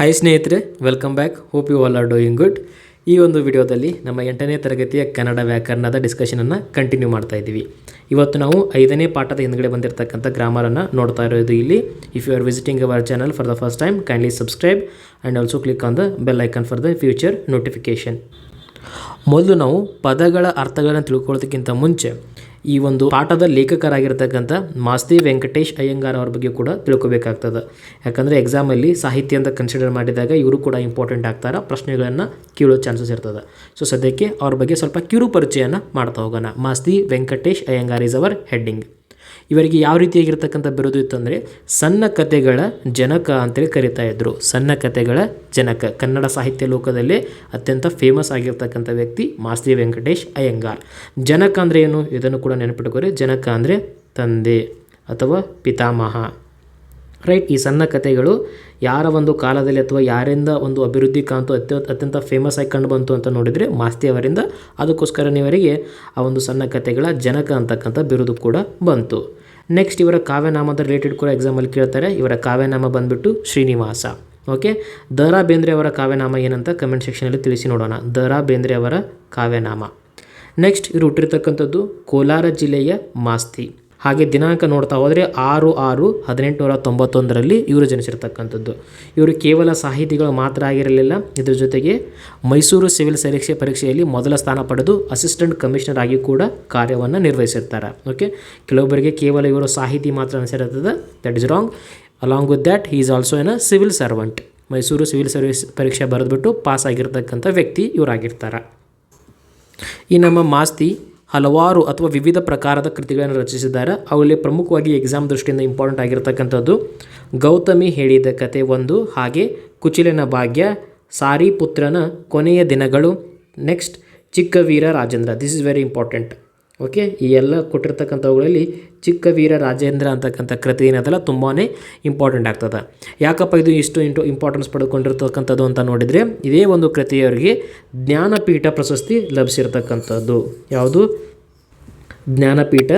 Hi ಸ್ನೇಹಿತರೆ welcome back hope you all are doing good ಈ ಒಂದು ವಿಡಿಯೋದಲ್ಲಿ ನಮ್ಮ ಎಂಟನೇ ತರಗತಿಯ ಕನ್ನಡ ವ್ಯಾಕರಣದ ಡಿಸ್ಕಷನನ್ನು ಕಂಟಿನ್ಯೂ ಮಾಡ್ತಾ ಇದ್ದೀವಿ. ಇವತ್ತು ನಾವು ಐದನೇ ಪಾಠದ ಹಿಂದ್ಗಡೆ ಬಂದಿರತಕ್ಕಂಥ ಗ್ರಾಮರನ್ನು ನೋಡ್ತಾ ಇರೋದು ಇಲ್ಲಿ. If you are visiting our channel for the first time kindly subscribe and also click on the bell icon for the future notification ಮೊದಲು ನಾವು ಪದಗಳ ಅರ್ಥಗಳನ್ನು ತಿಳ್ಕೊಳ್ಳೋದಕ್ಕಿಂತ ಮುಂಚೆ ಈ ಒಂದು ಪಾಠದ ಲೇಖಕರಾಗಿರ್ತಕ್ಕಂಥ ಮಾಸ್ತಿ ವೆಂಕಟೇಶ್ ಅಯ್ಯಂಗಾರ್ ಅವ್ರ ಬಗ್ಗೆ ಕೂಡ ತಿಳ್ಕೊಬೇಕಾಗ್ತದೆ. ಯಾಕಂದರೆ ಎಕ್ಸಾಮಲ್ಲಿ ಸಾಹಿತ್ಯ ಅಂತ ಕನ್ಸಿಡರ್ ಮಾಡಿದಾಗ ಇವರು ಕೂಡ ಇಂಪಾರ್ಟೆಂಟ್ ಆಗ್ತಾರೆ, ಪ್ರಶ್ನೆಗಳನ್ನು ಕೇಳೋ ಚಾನ್ಸಸ್ ಇರ್ತದೆ. ಸೊ ಸದ್ಯಕ್ಕೆ ಅವ್ರ ಬಗ್ಗೆ ಸ್ವಲ್ಪ ಕಿರು ಪರಿಚಯನ ಮಾಡ್ತಾ ಹೋಗೋಣ. Masti Venkatesh Iyengar is our heading ಇವರಿಗೆ ಯಾವ ರೀತಿಯಾಗಿರ್ತಕ್ಕಂಥ ಬಿರುದು ಇತ್ತಂದರೆ ಸಣ್ಣ ಕಥೆಗಳ ಜನಕ ಅಂತೇಳಿ ಕರಿತಾ ಇದ್ದರು ಸಣ್ಣ ಕಥೆಗಳ ಜನಕ. ಕನ್ನಡ ಸಾಹಿತ್ಯ ಲೋಕದಲ್ಲೇ ಅತ್ಯಂತ ಫೇಮಸ್ ಆಗಿರ್ತಕ್ಕಂಥ ವ್ಯಕ್ತಿ ಮಾಸ್ತಿ ವೆಂಕಟೇಶ್ ಅಯ್ಯಂಗಾರ್. ಜನಕ ಅಂದರೆ ಏನು? ಇದನ್ನು ಕೂಡ ನೆನಪಿಟ್ಕೋರಿ ಜನಕ ಅಂದರೆ ತಂದೆ ಅಥವಾ ಪಿತಾಮಹ. ರೈಟ್ ಈ ಸಣ್ಣ ಕಥೆಗಳು ಯಾರ ಒಂದು ಕಾಲದಲ್ಲಿ ಅಥವಾ ಯಾರಿಂದ ಒಂದು ಅಭಿವೃದ್ಧಿ ಕಾಂತು ಅತ್ಯ, ಅತ್ಯಂತ ಫೇಮಸ್ ಆಗಿ ಕಂಡು ಬಂತು ಅಂತ ನೋಡಿದರೆ ಮಾಸ್ತಿ ಅವರಿಂದ ಅದಕ್ಕೋಸ್ಕರ ಇವರಿಗೆ ಆ ಒಂದು ಸಣ್ಣ ಕಥೆಗಳ ಜನಕ ಅಂತಕ್ಕಂಥ ಬಿರುದು ಕೂಡ ಬಂತು. ನೆಕ್ಸ್ಟ್ ಇವರ ಕಾವ್ಯನಾಮದ ರಿಲೇಟೆಡ್ ಕೂಡ ಎಕ್ಸಾಮಲ್ಲಿ ಕೇಳ್ತಾರೆ. ಇವರ ಕಾವ್ಯನಾಮ ಬಂದ್ಬಿಟ್ಟು ಶ್ರೀನಿವಾಸ. ಓಕೆ ದ ರಾ ಬೇಂದ್ರೆ ಅವರ ಕಾವ್ಯನಾಮ ಏನಂತ ಕಮೆಂಟ್ ಸೆಕ್ಷನಲ್ಲಿ ತಿಳಿಸಿ ನೋಡೋಣ. ದ ರಾ ಬೇಂದ್ರೆ ಅವರ ಕಾವ್ಯನಾಮ. ನೆಕ್ಸ್ಟ್ ಇವರು ಹುಟ್ಟಿರ್ತಕ್ಕಂಥದ್ದು ಕೋಲಾರ ಜಿಲ್ಲೆಯ ಮಾಸ್ತಿ. ಹಾಗೆ ದಿನಾಂಕ ನೋಡ್ತಾ ಹೋದರೆ ಆರು ಆರು ಹದಿನೆಂಟುನೂರ ತೊಂಬತ್ತೊಂದರಲ್ಲಿ ಇವರು ಜನಿಸಿರ್ತಕ್ಕಂಥದ್ದು. ಇವರು ಕೇವಲ ಸಾಹಿತಿಗಳು ಮಾತ್ರ ಆಗಿರಲಿಲ್ಲ. ಇದ್ರ ಜೊತೆಗೆ ಮೈಸೂರು ಸಿವಿಲ್ ಪರೀಕ್ಷೆ ಪರೀಕ್ಷೆಯಲ್ಲಿ ಮೊದಲ ಸ್ಥಾನ ಪಡೆದು ಅಸಿಸ್ಟೆಂಟ್ ಕಮಿಷನರ್ ಆಗಿ ಕೂಡ ಕಾರ್ಯವನ್ನು ನಿರ್ವಹಿಸಿರ್ತಾರೆ. ಓಕೆ? ಕೆಲವೊಬ್ಬರಿಗೆ ಕೇವಲ ಇವರು ಸಾಹಿತಿ ಮಾತ್ರ ಅನಿಸಿರ್ತದೆ that is wrong along with that is also an a civil servant Mysore civil service ಪರೀಕ್ಷೆ ಬರೆದ್ಬಿಟ್ಟು ಪಾಸ್ ಆಗಿರ್ತಕ್ಕಂಥ ವ್ಯಕ್ತಿ ಇವರಾಗಿರ್ತಾರೆ. ಈ ನಮ್ಮ ಮಾಸ್ತಿ ಹಲವಾರು ಅಥವಾ ವಿವಿಧ ಪ್ರಕಾರದ ಕೃತಿಗಳನ್ನು ರಚಿಸಿದ್ದಾರೆ. ಅವರಲ್ಲಿ ಪ್ರಮುಖವಾಗಿ ಎಕ್ಸಾಮ್ ದೃಷ್ಟಿಯಿಂದ ಇಂಪಾರ್ಟೆಂಟ್ ಆಗಿರತಕ್ಕಂಥದ್ದು ಗೌತಮಿ ಹೇಳಿದ ಕತೆ ಒಂದು, ಹಾಗೆ ಕುಚಿಲನ ಭಾಗ್ಯ ಸಾರಿ ಪುತ್ರನ ಕೊನೆಯ ದಿನಗಳು next Chikkaveera Rajendra. This is very important okay ಈ ಎಲ್ಲ ಕೊಟ್ಟಿರ್ತಕ್ಕಂಥವುಗಳಲ್ಲಿ ಚಿಕ್ಕವೀರ ರಾಜೇಂದ್ರ ಅಂತಕ್ಕಂಥ ಕೃತಿ ಏನದಲ್ಲ ತುಂಬಾ ಇಂಪಾರ್ಟೆಂಟ್ ಆಗ್ತದೆ. ಯಾಕಪ್ಪ ಇದು ಇಷ್ಟು ಇಂಟು ಇಂಪಾರ್ಟೆನ್ಸ್ ಪಡ್ಕೊಂಡಿರ್ತಕ್ಕಂಥದ್ದು ಅಂತ ನೋಡಿದರೆ, ಇದೇ ಒಂದು ಕೃತಿಯವರಿಗೆ ಜ್ಞಾನಪೀಠ ಪ್ರಶಸ್ತಿ ಲಭಿಸಿರ್ತಕ್ಕಂಥದ್ದು. ಯಾವುದು? ಜ್ಞಾನಪೀಠ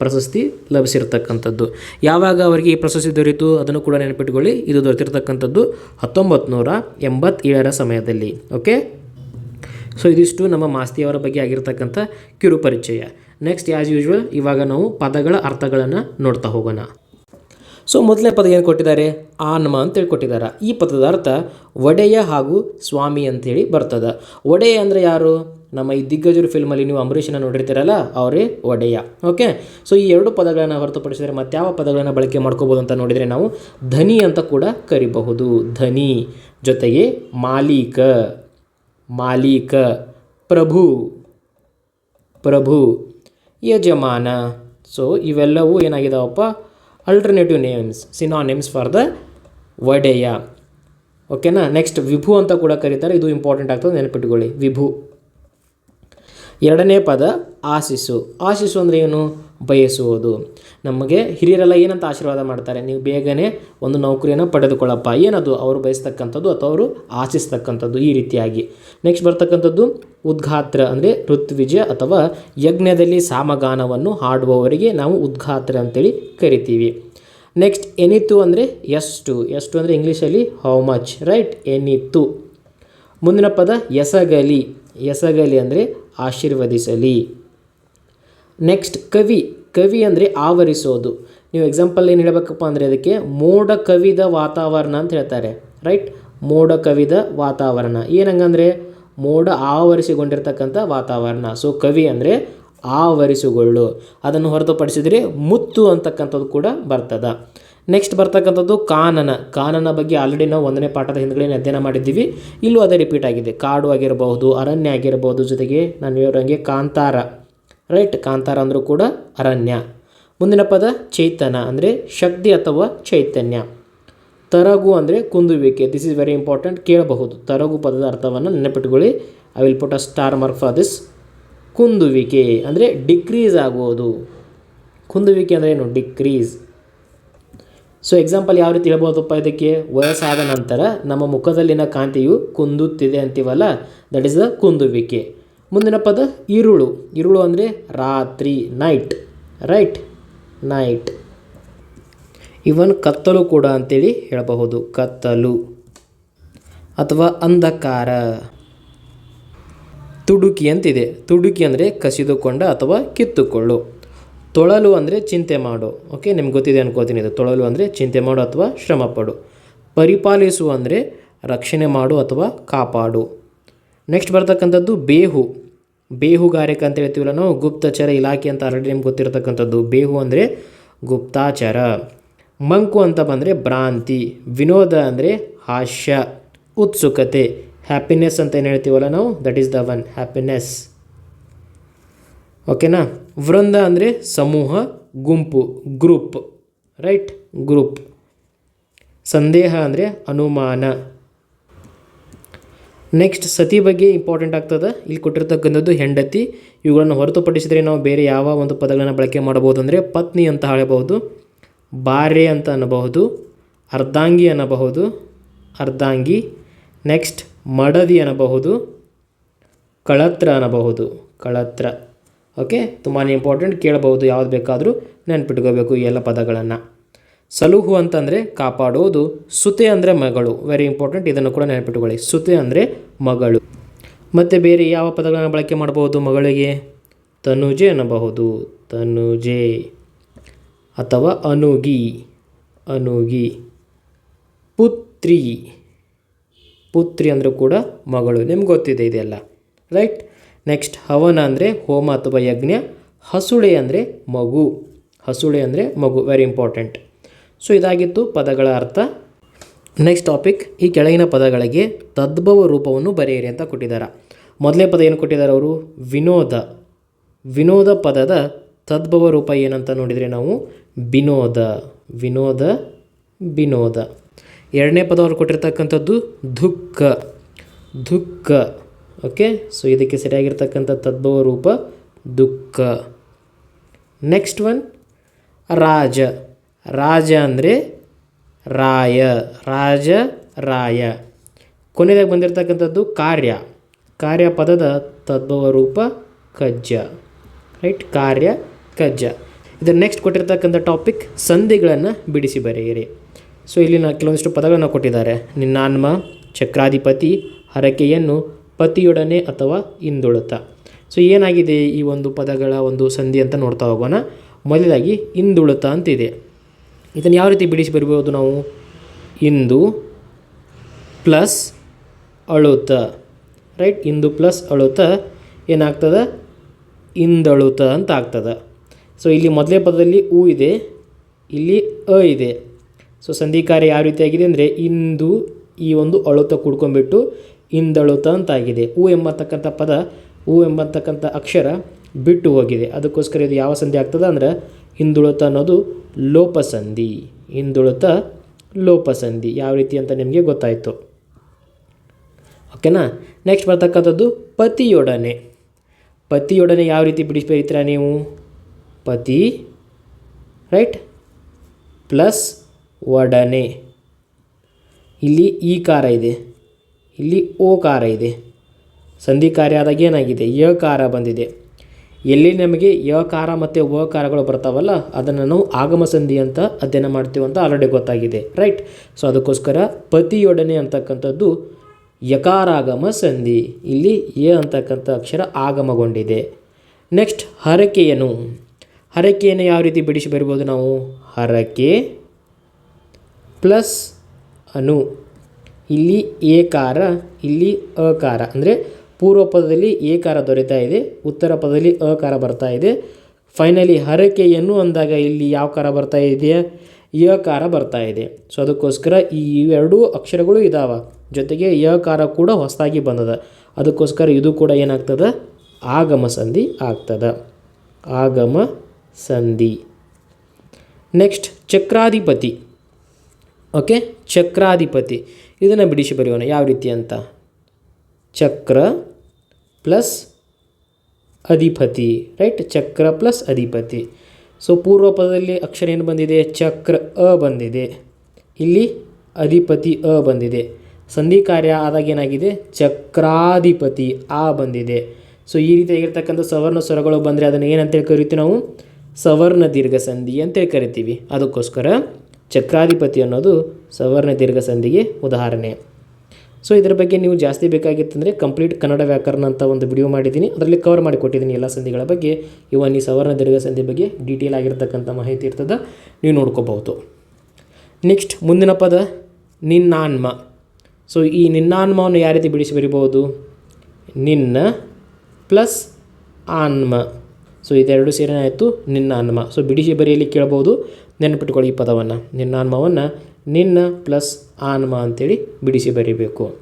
ಪ್ರಶಸ್ತಿ ಲಭಿಸಿರ್ತಕ್ಕಂಥದ್ದು. ಯಾವಾಗ ಅವರಿಗೆ ಈ ಪ್ರಶಸ್ತಿ ದೊರೆಯಿತು ಅದನ್ನು ಕೂಡ ನೆನಪಿಟ್ಕೊಳ್ಳಿ. ಇದು ದೊರೆತಿರ್ತಕ್ಕಂಥದ್ದು ಹತ್ತೊಂಬತ್ತು ನೂರ ಸಮಯದಲ್ಲಿ. ಓಕೆ ಸೊ ಇದಿಷ್ಟು ನಮ್ಮ ಮಾಸ್ತಿಯವರ ಬಗ್ಗೆ ಆಗಿರ್ತಕ್ಕಂಥ ಕಿರು ಪರಿಚಯ. ನೆಕ್ಸ್ಟ್ ಆ್ಯಸ್ ಯೂಶ್ವಲ್ ಇವಾಗ ನಾವು ಪದಗಳ ಅರ್ಥಗಳನ್ನು ನೋಡ್ತಾ ಹೋಗೋಣ. ಸೊ ಮೊದಲನೇ ಪದ ಏನು ಕೊಟ್ಟಿದ್ದಾರೆ? ಆನ್ಮ ಅಂತೇಳಿ ಕೊಟ್ಟಿದ್ದಾರೆ. ಈ ಪದದ ಅರ್ಥ ಒಡೆಯ ಹಾಗೂ ಸ್ವಾಮಿ ಅಂತೇಳಿ ಬರ್ತದೆ. ಒಡೆಯ ಅಂದರೆ ಯಾರು? ನಮ್ಮ ಈ ದಿಗ್ಗಜರು ಫಿಲ್ಮಲ್ಲಿ ನೀವು ಅಂಬರೀಷನ ನೋಡಿರ್ತೀರಲ್ಲ, ಅವರೇ ಒಡೆಯ. ಓಕೆ ಸೊ ಈ ಎರಡು ಪದಗಳನ್ನು ಹೊರತುಪಡಿಸಿದರೆ ಯಾವ ಪದಗಳನ್ನು ಬಳಕೆ ಮಾಡ್ಕೋಬೋದು ಅಂತ ನೋಡಿದರೆ ನಾವು ಧನಿ ಅಂತ ಕೂಡ ಕರಿಬಹುದು. ಧನಿ ಜೊತೆಗೆ ಮಾಲೀಕ. ಮಾಲೀಕ, ಪ್ರಭು ಪ್ರಭು, ಯಜಮಾನ. ಸೊ ಇವೆಲ್ಲವೂ ಏನಾಗಿದಾವಪ್ಪ? Alternative names synonyms for the ಒಡೆಯ ಓಕೆನಾ ನೆಕ್ಸ್ಟ್ ವಿಭು ಅಂತ ಕೂಡ ಕರೀತಾರೆ. ಇದು ಇಂಪಾರ್ಟೆಂಟ್ ಆಗ್ತದೆ, ನೆನಪಿಟ್ಕೊಳ್ಳಿ. ವಿಭು. ಎರಡನೇ ಪದ, ಆಶಿಸು. ಆಶಿಸು ಅಂದರೆ ಏನು? ಬಯಸುವುದು. ನಮಗೆ ಹಿರಿಯರೆಲ್ಲ ಏನಂತ ಆಶೀರ್ವಾದ ಮಾಡ್ತಾರೆ? ನೀವು ಬೇಗನೆ ಒಂದು ನೌಕರಿಯನ್ನು ಪಡೆದುಕೊಳ್ಳಪ್ಪ. ಏನದು? ಅವರು ಬಯಸ್ತಕ್ಕಂಥದ್ದು ಅಥವಾ ಅವರು ಆಶಿಸ್ತಕ್ಕಂಥದ್ದು ಈ ರೀತಿಯಾಗಿ. ನೆಕ್ಸ್ಟ್ ಬರ್ತಕ್ಕಂಥದ್ದು ಉದ್ಘಾತ್ರ ಅಂದರೆ ಋತ್ವಿಜಯ ಅಥವಾ ಯಜ್ಞದಲ್ಲಿ ಸಾಮಗಾನವನ್ನು ಹಾಡುವವರಿಗೆ ನಾವು ಉದ್ಘಾತ್ರ ಅಂತೇಳಿ ಕರಿತೀವಿ. ನೆಕ್ಸ್ಟ್ ಎನಿತು ಅಂದರೆ ಎಷ್ಟು ಎಷ್ಟು ಅಂದರೆ ಇಂಗ್ಲೀಷಲ್ಲಿ ಹೌ ಮಚ್ ರೈಟ್ ಎನಿತು ಮುಂದಿನ ಪದ ಎಸಗಲಿ. ಎಸಗಲಿ ಅಂದರೆ ಆಶೀರ್ವದಿಸಲಿ. ನೆಕ್ಸ್ಟ್ ಕವಿ. ಕವಿ ಅಂದರೆ ಆವರಿಸೋದು. ನೀವು ಎಕ್ಸಾಂಪಲ್ ಏನು ಹೇಳಬೇಕಪ್ಪ ಅಂದರೆ ಅದಕ್ಕೆ ಮೋಡ ಕವಿದ ವಾತಾವರಣ ಅಂತ ಹೇಳ್ತಾರೆ ರೈಟ್ ಮೋಡ ಕವಿದ ವಾತಾವರಣ ಏನಂಗಂದರೆ ಮೋಡ ಆವರಿಸಿಕೊಂಡಿರ್ತಕ್ಕಂಥ ವಾತಾವರಣ. ಸೊ ಕವಿ ಅಂದರೆ ಆವರಿಸುಗೊಳ್ಳು. ಅದನ್ನು ಹೊರತುಪಡಿಸಿದರೆ ಮುತ್ತು ಅಂತಕ್ಕಂಥದ್ದು ಕೂಡ ಬರ್ತದೆ. ನೆಕ್ಸ್ಟ್ ಬರ್ತಕ್ಕಂಥದ್ದು ಕಾನನ. ಕಾನನ ಬಗ್ಗೆ ಆಲ್ರೆಡಿ ನಾವು ಒಂದನೇ ಪಾಠದ ಹಿಂದ್ಗಡೆ ಅಧ್ಯಯನ ಮಾಡಿದ್ದೀವಿ. ಇಲ್ಲೂ ಅದೇ ರಿಪೀಟ್ ಆಗಿದೆ. ಕಾಡು ಆಗಿರಬಹುದು, ಅರಣ್ಯ ಆಗಿರಬಹುದು ಜೊತೆಗೆ ನಾನು ಹೇಳೋಂಗೆ ಕಾಂತಾರ. ರೈಟ್ ಕಾಂತಾರ ಅಂದರೂ ಕೂಡ ಅರಣ್ಯ. ಮುಂದಿನ ಪದ ಚೈತನ ಅಂದರೆ ಶಕ್ತಿ ಅಥವಾ ಚೈತನ್ಯ. ತರಗು ಅಂದರೆ ಕುಂದುವಿಕೆ. ದಿಸ್ ಇಸ್ ವೆರಿ ಇಂಪಾರ್ಟೆಂಟ್ ಕೇಳಬಹುದು. ತರಗು ಪದದ ಅರ್ಥವನ್ನು ನೆನಪಿಟ್ಕೊಳ್ಳಿ. I will put a star mark for this ಕುಂದುವಿಕೆ ಅಂದರೆ ಡಿಕ್ರೀಸ್ ಆಗುವುದು. ಕುಂದುವಿಕೆ ಅಂದರೆ ಏನು? ಡಿಕ್ರೀಸ್ ಸೊ ಎಕ್ಸಾಂಪಲ್ ಯಾವ ರೀತಿ ಹೇಳ್ಬೋದಪ್ಪ ಇದಕ್ಕೆ? ವಯಸ್ಸಾದ ನಂತರ ನಮ್ಮ ಮುಖದಲ್ಲಿನ ಕಾಂತಿಯು ಕುಂದುತ್ತಿದೆ ಅಂತೀವಲ್ಲ? ದಟ್ ಇಸ್ ದ ಕುಂದುವಿಕೆ. ಮುಂದಿನ ಪದ ಇರುಳು ಇರುಳು ಅಂದರೆ ರಾತ್ರಿ ನೈಟ್ ರೈಟ್ ನೈಟ್ ಇವನ್ ಕತ್ತಲು ಕೂಡ ಅಂತೇಳಿ ಹೇಳಬಹುದು. ಕತ್ತಲು. ಅಥವಾ ಅಂಧಕಾರ. ತುಡುಕಿ ಅಂತಿದೆ. ತುಡುಕಿ ಅಂದರೆ ಕಸಿದುಕೊಂಡ ಅಥವಾ ಕಿತ್ತುಕೊಳ್ಳು. ತೊಳಲು ಅಂದರೆ ಚಿಂತೆ ಮಾಡು. ಓಕೆ ನಿಮ್ಗೆ ಗೊತ್ತಿದೆ ಅನ್ಕೋತೀನಿ ಇದು. ತೊಳಲು ಅಂದರೆ ಚಿಂತೆ ಮಾಡು ಅಥವಾ ಶ್ರಮಪಡು ಪರಿಪಾಲಿಸು ಅಂದರೆ ರಕ್ಷಣೆ ಮಾಡು ಅಥವಾ ಕಾಪಾಡು. ನೆಕ್ಸ್ಟ್ ಬರ್ತಕ್ಕಂಥದ್ದು ಬೇಹು. ಬೇಹುಗಾರಿಕೆ ಅಂತ ಹೇಳ್ತೀವಲ್ಲ ನಾವು, ಗುಪ್ತಚರ ಇಲಾಖೆ ಅಂತ ಆಲ್ರೆಡಿ ನಿಮ್ಗೆ ಗೊತ್ತಿರತಕ್ಕಂಥದ್ದು. ಬೇಹು ಅಂದರೆ ಗುಪ್ತಾಚಾರ. ಮಂಕು ಅಂತ ಬಂದರೆ ಭ್ರಾಂತಿ. ವಿನೋದ ಅಂದರೆ ಹಾಸ್ಯ. ಉತ್ಸುಕತೆ. ಹ್ಯಾಪಿನೆಸ್ ಅಂತ ಏನು ಹೇಳ್ತೀವಲ್ಲ ನಾವು? That is the one happiness ಓಕೆನಾ ವೃಂದ ಅಂದರೆ ಸಮೂಹ, ಗುಂಪು ಗ್ರೂಪ್ ರೈಟ್ ಗ್ರೂಪ್ ಸಂದೇಹ ಅಂದರೆ ಅನುಮಾನ. ನೆಕ್ಸ್ಟ್ ಸತಿ ಬಗ್ಗೆ ಇಂಪಾರ್ಟೆಂಟ್ ಆಗ್ತದೆ. ಇಲ್ಲಿ ಕೊಟ್ಟಿರ್ತಕ್ಕಂಥದ್ದು ಹೆಂಡತಿ. ಇವುಗಳನ್ನು ಹೊರತುಪಡಿಸಿದರೆ ನಾವು ಬೇರೆ ಯಾವ ಒಂದು ಪದಗಳನ್ನು ಬಳಕೆ ಮಾಡಬಹುದು ಅಂದರೆ ಪತ್ನಿ ಅಂತ ಹೇಳಬಹುದು. ಬಾರೆ ಅಂತ ಅನ್ನಬಹುದು. ಅರ್ಧಾಂಗಿ ಅನ್ನಬಹುದು. ಅರ್ಧಾಂಗಿ. ನೆಕ್ಸ್ಟ್ ಮಡದಿ ಅನ್ನಬಹುದು. ಕಳತ್ರ ಅನ್ನಬಹುದು. ಕಳತ್ರ. ಓಕೆ ತುಂಬಾ ಇಂಪಾರ್ಟೆಂಟ್ ಕೇಳಬಹುದು ಯಾವ್ದು ಬೇಕಾದರೂ ನೆನ್ಪಿಟ್ಕೋಬೇಕು ಈ ಎಲ್ಲ ಪದಗಳನ್ನು. ಸಲುಹು ಅಂತಂದರೆ ಕಾಪಾಡೋದು, ಸುತೆ ಅಂದರೆ ಮಗಳು. ವೆರಿ ಇಂಪಾರ್ಟೆಂಟ್ ಇದನ್ನು ಕೂಡ ನೆನಪಿಟ್ಟುಕೊಳ್ಳಿ ಸುತೆ ಅಂದರೆ ಮಗಳು. ಮತ್ತು ಬೇರೆ ಯಾವ ಪದಗಳನ್ನು ಬಳಕೆ ಮಾಡಬಹುದು ಮಗಳಿಗೆ? ತನುಜೆ ಅನ್ನಬಹುದು. ತನುಜೆ ಅಥವಾ ಅನುಗಿ. ಅನುಗಿ. ಪುತ್ರಿ. ಪುತ್ರಿ ಅಂದರೂ ಕೂಡ ಮಗಳು. ನಿಮ್ಗೆ ಗೊತ್ತಿದೆ ಇದೆಲ್ಲ. ರೈಟ್ ನೆಕ್ಸ್ಟ್ ಹವನ ಅಂದರೆ ಹೋಮ ಅಥವಾ ಯಜ್ಞ. ಹಸುಳೆ ಅಂದರೆ ಮಗು. ಹಸುಳೆ ಅಂದರೆ ಮಗು. ವೆರಿ ಇಂಪಾರ್ಟೆಂಟ್ ಸೊ ಇದಾಗಿತ್ತು ಪದಗಳ ಅರ್ಥ. ನೆಕ್ಸ್ಟ್ ಟಾಪಿಕ್ ಈ ಕೆಳಗಿನ ಪದಗಳಿಗೆ ತದ್ಭವ ರೂಪವನ್ನು ಬರೆಯಿರಿ ಅಂತ ಕೊಟ್ಟಿದ್ದಾರೆ. ಮೊದಲನೇ ಪದ ಏನು ಕೊಟ್ಟಿದ್ದಾರೆ ಅವರು? ವಿನೋದ. ವಿನೋದ ಪದದ ತದ್ಭವ ರೂಪ ಏನಂತ ನೋಡಿದರೆ ನಾವು ವಿನೋದ ವಿನೋದ ವಿನೋದ ಎರಡನೇ ಪದ ಅವರು ಕೊಟ್ಟಿರ್ತಕ್ಕಂಥದ್ದು ದುಃಖ. ದುಃಖ. ಓಕೆ ಸೊ ಇದಕ್ಕೆ ಸರಿಯಾಗಿರ್ತಕ್ಕಂಥ ತದ್ಭವ ರೂಪ ದುಃಖ. ನೆಕ್ಸ್ಟ್ ಒನ್ ರಾಜ. ರಾಜ ಅಂದರೆ ರಾಯ, ರಾಜ, ರಾಯ. ಕೊನೆಯದಾಗಿ ಬಂದಿರತಕ್ಕಂಥದ್ದು ಕಾರ್ಯ. ಕಾರ್ಯ ಪದದ ತದ್ಭವ ರೂಪ ಕಜ್ಜ. ರೈಟ್ ಕಾರ್ಯ, ಕಜ್ಜ. ಇದರ ನೆಕ್ಸ್ಟ್ ಕೊಟ್ಟಿರ್ತಕ್ಕಂಥ ಟಾಪಿಕ್ ಸಂಧಿಗಳನ್ನು ಬಿಡಿಸಿ ಬರೆಯಿರಿ. ಸೊ ಇಲ್ಲಿ ನಾ ಕೆಲವೊಂದಿಷ್ಟು ಪದಗಳನ್ನು ಕೊಟ್ಟಿದ್ದಾರೆ. ನಿನ್ನಾನ್ಮ, ಚಕ್ರಾಧಿಪತಿ, ಹರಕೆಯನ್ನು ಪತಿಯೊಡನೆ ಅಥವಾ ಹಿಂದುಳುತ್ತ. ಸೊ ಏನಾಗಿದೆ ಈ ಒಂದು ಪದಗಳ ಒಂದು ಸಂಧಿ ಅಂತ ನೋಡ್ತಾ ಹೋಗೋಣ. ಮೊದಲಾಗಿ ಇಂದುಳುತ ಅಂತಿದೆ. ಇದನ್ನು ಯಾವ ರೀತಿ ಬಿಡಿಸಿ ಬರಿಬೋದು ನಾವು? ಇಂದು ಪ್ಲಸ್ ಅಳುತ ರೈಟ್ ಇಂದು ಪ್ಲಸ್ ಅಳುತ ಏನಾಗ್ತದೆ? ಇಂದಳುತ ಅಂತ ಆಗ್ತದೆ. ಸೊ ಇಲ್ಲಿ ಮೊದಲೇ ಪದದಲ್ಲಿ ಉ ಇದೆ, ಇಲ್ಲಿ ಅ ಇದೆ. ಸೊ ಸಂಧಿ ಕಾರ್ಯ ಯಾವ ರೀತಿಯಾಗಿದೆ ಅಂದರೆ ಇಂದು ಈ ಒಂದು ಅಳುತ ಕುಡ್ಕೊಂಡ್ಬಿಟ್ಟು ಇಂದಳುತ ಅಂತ ಆಗಿದೆ ಉ ಎಂಬತಕ್ಕಂಥ ಪದ, ಉ ಎಂಬತಕ್ಕಂಥ ಅಕ್ಷರ ಬಿಟ್ಟು ಹೋಗಿದೆ. ಅದಕ್ಕೋಸ್ಕರ ಇದು ಯಾವ ಸಂಧಿ ಆಗ್ತದೆ ಅಂದ್ರೆ ಹಿಂದುಳುತ ಅನ್ನೋದು ಲೋಪಸಂಧಿ. ಹಿಂದುಳಿತ ಲೋಪಸಂಧಿ. ಯಾವ ರೀತಿ ಅಂತ ನಿಮಗೆ ಗೊತ್ತಾಯಿತು. ಓಕೆನಾ? ನೆಕ್ಸ್ಟ್ ಬರ್ತಕ್ಕಂಥದ್ದು ಪತಿಯೊಡನೆ. ಪತಿಯೊಡನೆ ಯಾವ ರೀತಿ ಬಿಡಿಸಿ ನೀವು? ಪತಿ ರೈಟ್ ಪ್ಲಸ್ ಒಡನೆ. ಇಲ್ಲಿ ಈ ಕಾರ ಇದೆ. ಇಲ್ಲಿ ಓ ಕಾರ ಇದೆ. ಸಂಧಿ ಕಾರ್ಯ ಆದಾಗ ಏನಾಗಿದೆ? ಯ ಕಾರ ಬಂದಿದೆ. ಎಲ್ಲಿ ನಮಗೆ ಯ ಕಾರ ಮತ್ತು ವ ಕಾರಗಳು ಬರ್ತಾವಲ್ಲ, ಅದನ್ನು ನಾವು ಆಗಮ ಸಂಧಿ ಅಂತ ಅಧ್ಯಯನ ಮಾಡ್ತೀವಿ ಅಂತ ಆಲ್ರೆಡಿ ಗೊತ್ತಾಗಿದೆ ರೈಟ್ ಸೊ ಅದಕ್ಕೋಸ್ಕರ ಪತಿಯೊಡನೆ ಅಂತಕ್ಕಂಥದ್ದು ಯಕಾರಾಗಮ ಸಂಧಿ, ಇಲ್ಲಿ ಎ ಅಂತಕ್ಕಂಥ ಅಕ್ಷರ ಆಗಮಗೊಂಡಿದೆ. ನೆಕ್ಸ್ಟ್ ಹರಕೆಯನ್ನು. ಹರಕೆಯನ್ನು ಯಾವ ರೀತಿ ಬಿಡಿಸಿ ಬರ್ಬೋದು ನಾವು? ಹರಕೆ ಪ್ಲಸ್ ಅನು. ಇಲ್ಲಿ ಏಕಾರ, ಇಲ್ಲಿ ಅಕಾರ. ಅಂದರೆ ಪೂರ್ವ ಪದದಲ್ಲಿ ಏಕಾರ ದೊರೆತಾ ಇದೆ, ಉತ್ತರ ಪದದಲ್ಲಿ ಅಕಾರ ಬರ್ತಾ ಇದೆ. ಫೈನಲಿ ಹರಕೆಯನ್ನು ಅಂದಾಗ ಇಲ್ಲಿ ಯಾವ ಕಾರ ಬರ್ತಾ ಇದೆಯಾ? ಯಕಾರ ಬರ್ತಾ ಇದೆ. ಸೊ ಅದಕ್ಕೋಸ್ಕರ ಈ ಎರಡೂ ಅಕ್ಷರಗಳು ಇದಾವ. ಜೊತೆಗೆ ಯಕಾರ ಕೂಡ ಹೊಸದಾಗಿ ಬಂದದ. ಅದಕ್ಕೋಸ್ಕರ ಇದು ಕೂಡ ಏನಾಗ್ತದೆ? ಆಗಮ ಸಂಧಿ ಆಗ್ತದೆ. ಆಗಮ ಸಂಧಿ. ನೆಕ್ಸ್ಟ್ ಚಕ್ರಾಧಿಪತಿ. ಓಕೆ ಚಕ್ರಾಧಿಪತಿ. ಇದನ್ನು ಬಿಡಿಸಿ ಬರೆಯೋಣ. ಯಾವ ರೀತಿ ಅಂತ? ಚಕ್ರ ಪ್ಲಸ್ ಅಧಿಪತಿ ರೈಟ್ ಚಕ್ರ ಪ್ಲಸ್ ಅಧಿಪತಿ. ಸೊ ಪೂರ್ವ ಪದದಲ್ಲಿ ಅಕ್ಷರ ಏನು ಬಂದಿದೆ? ಚಕ್ರ ಅ ಬಂದಿದೆ. ಇಲ್ಲಿ ಅಧಿಪತಿ ಅ ಬಂದಿದೆ. ಸಂಧಿ ಕಾರ್ಯ ಆದಾಗ ಏನಾಗಿದೆ? ಚಕ್ರಾಧಿಪತಿ ಆ ಬಂದಿದೆ. ಸೊ ಈ ರೀತಿಯಾಗಿರ್ತಕ್ಕಂಥ ಸವರ್ಣ ಸ್ವರಗಳು ಬಂದರೆ ಅದನ್ನು ಏನಂತೇಳಿ ಕರಿತೀವಿ ನಾವು? ಸವರ್ಣ ದೀರ್ಘ ಸಂಧಿ ಅಂತೇಳಿ ಕರಿತೀವಿ. ಅದಕ್ಕೋಸ್ಕರ ಚಕ್ರಾಧಿಪತಿ ಅನ್ನೋದು ಸವರ್ಣ ದೀರ್ಘ ಸಂಧಿಗೆ ಉದಾಹರಣೆ. ಸೊ ಇದರ ಬಗ್ಗೆ ನೀವು ಜಾಸ್ತಿ ಬೇಕಾಗಿತ್ತಂದರೆ ಕಂಪ್ಲೀಟ್ ಕನ್ನಡ ವ್ಯಾಕರಣ ಅಂತ ಒಂದು ವಿಡಿಯೋ ಮಾಡಿದ್ದೀನಿ. ಅದರಲ್ಲಿ ಕವರ್ ಮಾಡಿ ಕೊಟ್ಟಿದ್ದೀನಿ ಎಲ್ಲ ಸಂಧಿಗಳ ಬಗ್ಗೆ. ಇವನ್ ಈ ಸವರ್ಣ ದೀರ್ಘ ಸಂಧಿ ಬಗ್ಗೆ ಡೀಟೇಲ್ ಆಗಿರ್ತಕ್ಕಂಥ ಮಾಹಿತಿ ಇರ್ತದೆ. ನೀವು ನೋಡ್ಕೋಬಹುದು. ನೆಕ್ಸ್ಟ್ ಮುಂದಿನ ಪದ, ನಿನ್ನಾನ್ಮ. ಸೊ ಈ ನಿನ್ನಾನ್ಮವನ್ನು ಯಾವ ರೀತಿ ಬಿಡಿಸಿ ಬರಿಬೋದು ನಿನ್ನ ಪ್ಲಸ್ ಆನ್ಮ. ಸೊ ಇದೆರಡು ಸೇರೇನಾಯಿತು ನಿನ್ನಾನ್ಮ. ಸೊ ಬಿಡಿಸಿ ಬರೆಯಲಿ ಕೇಳ್ಬೋದು ನೆನಪಿಟ್ಕೊಳ್ಳಿ ಈ ಪದವನ್ನು. ನಿನ್ನಾನ್ಮವನ್ನು ನಿನ್ನ ಪ್ಲಸ್ ಆನ್ಮ ಅಂತೇಳಿ ಬಿಡಿಸಿ ಬರೀಬೇಕು.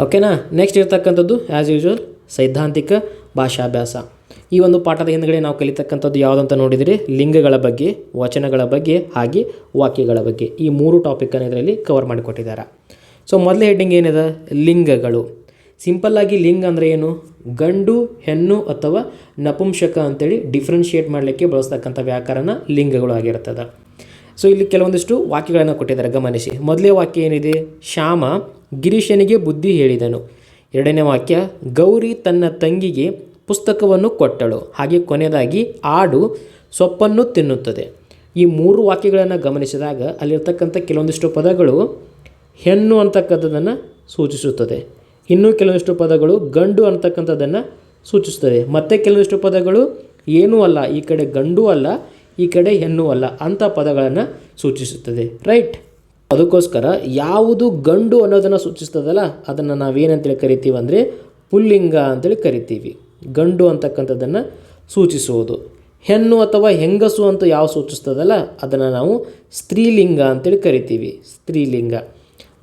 ಓಕೆನಾ ನೆಕ್ಸ್ಟ್ ಇರ್ತಕ್ಕಂಥದ್ದು ಆ್ಯಸ್ ಯೂಶ್ವಲ್ ಸೈದ್ಧಾಂತಿಕ ಭಾಷಾಭ್ಯಾಸ. ಈ ಒಂದು ಪಾಠದ ಹಿಂದ್ಗಡೆ ನಾವು ಕಲಿತಕ್ಕಂಥದ್ದು ಯಾವುದಂತ ನೋಡಿದರೆ? ಲಿಂಗಗಳ ಬಗ್ಗೆ, ವಚನಗಳ ಬಗ್ಗೆ, ಹಾಗೆ ವಾಕ್ಯಗಳ ಬಗ್ಗೆ. ಈ ಮೂರು ಟಾಪಿಕನ್ನು ಇದರಲ್ಲಿ ಕವರ್ ಮಾಡಿಕೊಟ್ಟಿದ್ದಾರೆ. ಸೊ ಮೊದಲ ಹೆಡ್ಡಿಂಗ್ ಏನಿದೆ? ಲಿಂಗಗಳು. ಸಿಂಪಲ್ಲಾಗಿ ಲಿಂಗ ಅಂದರೆ ಏನು? ಗಂಡು, ಹೆಣ್ಣು ಅಥವಾ ನಪುಂಸಕ ಅಂತೇಳಿ ಡಿಫ್ರೆನ್ಷಿಯೇಟ್ ಮಾಡಲಿಕ್ಕೆ ಬಳಸ್ತಕ್ಕಂಥ ವ್ಯಾಕರಣ ಲಿಂಗಗಳು ಆಗಿರ್ತದೆ. ಸೊ ಇಲ್ಲಿ ಕೆಲವೊಂದಿಷ್ಟು ವಾಕ್ಯಗಳನ್ನು ಕೊಟ್ಟಿದ್ದಾರೆ. ಗಮನಿಸಿ. ಮೊದಲೇ ವಾಕ್ಯ ಏನಿದೆ? ಶ್ಯಾಮ ಗಿರೀಶನಿಗೆ ಬುದ್ಧಿ ಹೇಳಿದನು. ಎರಡನೇ ವಾಕ್ಯ, ಗೌರಿ ತನ್ನ ತಂಗಿಗೆ ಪುಸ್ತಕವನ್ನು ಕೊಟ್ಟಳು. ಹಾಗೆ ಕೊನೆಯದಾಗಿ, ಆಡು ಸೊಪ್ಪನ್ನು ತಿನ್ನುತ್ತದೆ. ಈ ಮೂರು ವಾಕ್ಯಗಳನ್ನು ಗಮನಿಸಿದಾಗ ಅಲ್ಲಿರ್ತಕ್ಕಂಥ ಕೆಲವೊಂದಿಷ್ಟು ಪದಗಳು ಹೆಣ್ಣು ಅಂತಕ್ಕಂಥದ್ದನ್ನು ಸೂಚಿಸುತ್ತದೆ. ಇನ್ನೂ ಕೆಲವೊಂದಿಷ್ಟು ಪದಗಳು ಗಂಡು ಅಂತಕ್ಕಂಥದ್ದನ್ನು ಸೂಚಿಸುತ್ತದೆ. ಮತ್ತೆ ಕೆಲವೊಂದಿಷ್ಟು ಪದಗಳು ಏನೂ ಅಲ್ಲ. ಈ ಕಡೆ ಗಂಡು ಅಲ್ಲ. ಈ ಕಡೆ ಹೆಣ್ಣು ಅಲ್ಲ ಅಂಥ ಪದಗಳನ್ನು ಸೂಚಿಸುತ್ತದೆ. ರೈಟ್ ಅದಕ್ಕೋಸ್ಕರ ಯಾವುದು ಗಂಡು ಅನ್ನೋದನ್ನು ಸೂಚಿಸ್ತದಲ್ಲ, ಅದನ್ನು ನಾವೇನಂತೇಳಿ ಕರಿತೀವಿ ಅಂದರೆ ಪುಲ್ಲಿಂಗ ಅಂತೇಳಿ ಕರಿತೀವಿ. ಗಂಡು ಅಂತಕ್ಕಂಥದ್ದನ್ನು ಸೂಚಿಸುವುದು. ಹೆಣ್ಣು ಅಥವಾ ಹೆಂಗಸು ಅಂತ ಯಾವ ಸೂಚಿಸ್ತದಲ್ಲ, ಅದನ್ನು ನಾವು ಸ್ತ್ರೀಲಿಂಗ ಅಂತೇಳಿ ಕರಿತೀವಿ. ಸ್ತ್ರೀಲಿಂಗ.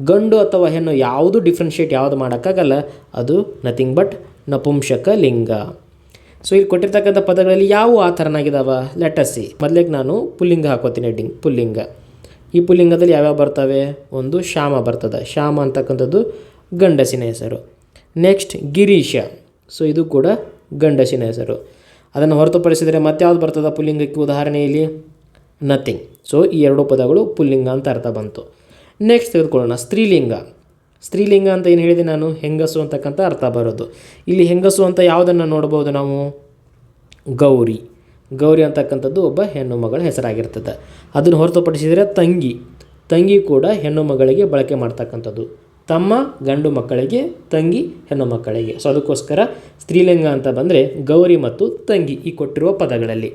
ಗಂಡು ಅಥವಾ ಹೆಣ್ಣು ಯಾವುದು ಡಿಫ್ರೆನ್ಷಿಯೇಟ್ ಯಾವುದು ಮಾಡೋಕ್ಕಾಗಲ್ಲ, ಅದು ನಥಿಂಗ್ ಬಟ್ ನಪುಂಸಕ ಲಿಂಗ ಸೊ ಇಲ್ಲಿ ಕೊಟ್ಟಿರ್ತಕ್ಕಂಥ ಪದಗಳಲ್ಲಿ ಯಾವ ಆ ಥರನಾಗಿದ್ದಾವೆ ಲೆಟಸಿ ಮೊದಲಿಗೆ ನಾನು ಪುಲ್ಲಿಂಗ ಹಾಕೋತೀನಿ ಹೆಡ್ಡಿಂಗ್ ಪುಲ್ಲಿಂಗ. ಈ ಪುಲ್ಲಿಂಗದಲ್ಲಿ ಯಾವ್ಯಾವ ಬರ್ತವೆ? ಒಂದು ಶ್ಯಾಮ ಬರ್ತದೆ. ಶ್ಯಾಮ ಅಂತಕ್ಕಂಥದ್ದು ಗಂಡಸಿನ ಹೆಸರು. ನೆಕ್ಸ್ಟ್ ಗಿರೀಶ. ಸೊ ಇದು ಕೂಡ ಗಂಡಸಿನ ಹೆಸರು. ಅದನ್ನು ಹೊರತುಪಡಿಸಿದರೆ ಮತ್ತೆ ಯಾವ್ದು ಬರ್ತದೆ ಪುಲ್ಲಿಂಗಕ್ಕೆ ಉದಾಹರಣೆ ಇಲ್ಲಿ? ನಥಿಂಗ್ ಸೊ ಈ ಎರಡು ಪದಗಳು ಪುಲ್ಲಿಂಗ ಅಂತ ಅರ್ಥ ಬಂತು. ನೆಕ್ಸ್ಟ್ ತೆಗೆದುಕೊಳ್ಳೋಣ. ಸ್ತ್ರೀಲಿಂಗ. ಸ್ತ್ರೀಲಿಂಗ ಅಂತ ಏನು ಹೇಳಿದೆ ನಾನು? ಹೆಂಗಸು ಅಂತಕ್ಕಂಥ ಅರ್ಥ ಬರೋದು. ಇಲ್ಲಿ ಹೆಂಗಸು ಅಂತ ಯಾವುದನ್ನು ನೋಡ್ಬೋದು ನಾವು? ಗೌರಿ. ಗೌರಿ ಅಂತಕ್ಕಂಥದ್ದು ಒಬ್ಬ ಹೆಣ್ಣು ಮಗಳ ಹೆಸರಾಗಿರ್ತದೆ. ಅದನ್ನು ಹೊರತುಪಡಿಸಿದರೆ ತಂಗಿ. ತಂಗಿ ಕೂಡ ಹೆಣ್ಣು ಮಗಳಿಗೆ ಬಳಕೆ ಮಾಡ್ತಕ್ಕಂಥದ್ದು. ತಮ್ಮ ಗಂಡು ಮಕ್ಕಳಿಗೆ, ತಂಗಿ ಹೆಣ್ಣು ಮಕ್ಕಳಿಗೆ. ಸೊ ಅದಕ್ಕೋಸ್ಕರ ಸ್ತ್ರೀಲಿಂಗ ಅಂತ ಬಂದರೆ ಗೌರಿ ಮತ್ತು ತಂಗಿ ಈ ಕೊಟ್ಟಿರುವ ಪದಗಳಲ್ಲಿ.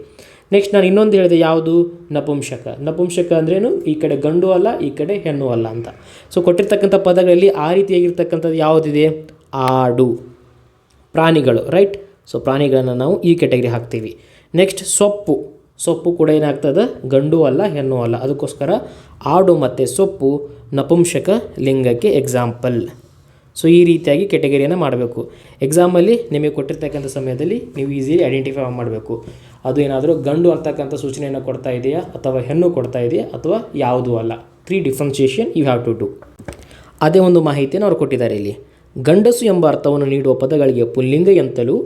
ನೆಕ್ಸ್ಟ್ ನಾನು ಇನ್ನೊಂದು ಹೇಳಿದೆ, ಯಾವುದು? ನಪುಂಸಕ. ನಪುಂಸಕ ಅಂದ್ರೇನು? ಈ ಕಡೆ ಗಂಡು ಅಲ್ಲ, ಈ ಕಡೆ ಹೆಣ್ಣು ಅಲ್ಲ ಅಂತ. ಸೊ ಕೊಟ್ಟಿರ್ತಕ್ಕಂಥ ಪದಗಳಲ್ಲಿ ಆ ರೀತಿಯಾಗಿರ್ತಕ್ಕಂಥದ್ದು ಯಾವುದಿದೆ? ಆಡು. ಪ್ರಾಣಿಗಳು ರೈಟ್ ಸೊ ಪ್ರಾಣಿಗಳನ್ನು ನಾವು ಈ ಕೆಟಗರಿ ಹಾಕ್ತೀವಿ. ನೆಕ್ಸ್ಟ್ ಸೊಪ್ಪು. ಸೊಪ್ಪು ಕೂಡ ಏನಾಗ್ತದೆ? ಗಂಡು ಅಲ್ಲ, ಹೆಣ್ಣು ಅಲ್ಲ. ಅದಕ್ಕೋಸ್ಕರ ಆಡು ಮತ್ತು ಸೊಪ್ಪು ನಪುಂಸಕ ಲಿಂಗಕ್ಕೆ ಎಕ್ಸಾಂಪಲ್ ಸೊ ಈ ರೀತಿಯಾಗಿ ಕೆಟಗರಿಯನ್ನು ಮಾಡಬೇಕು. ಎಕ್ಸಾಮಲ್ಲಿ ನಿಮಗೆ ಕೊಟ್ಟಿರ್ತಕ್ಕಂಥ ಸಮಯದಲ್ಲಿ ನೀವು ಈಸಿಲಿ ಐಡೆಂಟಿಫೈ ಮಾಡಬೇಕು. ಅದು ಏನಾದರೂ ಗಂಡು ಅಂತಕ್ಕಂಥ ಸೂಚನೆಯನ್ನು ಕೊಡ್ತಾ ಇದೆಯಾ ಅಥವಾ ಹೆಣ್ಣು ಕೊಡ್ತಾ ಇದೆಯಾ ಅಥವಾ ಯಾವುದೂ ಅಲ್ಲ? Three differentiation you have to do ಅದೇ ಒಂದು ಮಾಹಿತಿಯನ್ನು ಅವರು ಕೊಟ್ಟಿದ್ದಾರೆ ಇಲ್ಲಿ. ಗಂಡಸು ಎಂಬ ಅರ್ಥವನ್ನು ನೀಡುವ ಪದಗಳಿಗೆ ಪುಲ್ಲಿಂಗ ಎಂತಲೂ,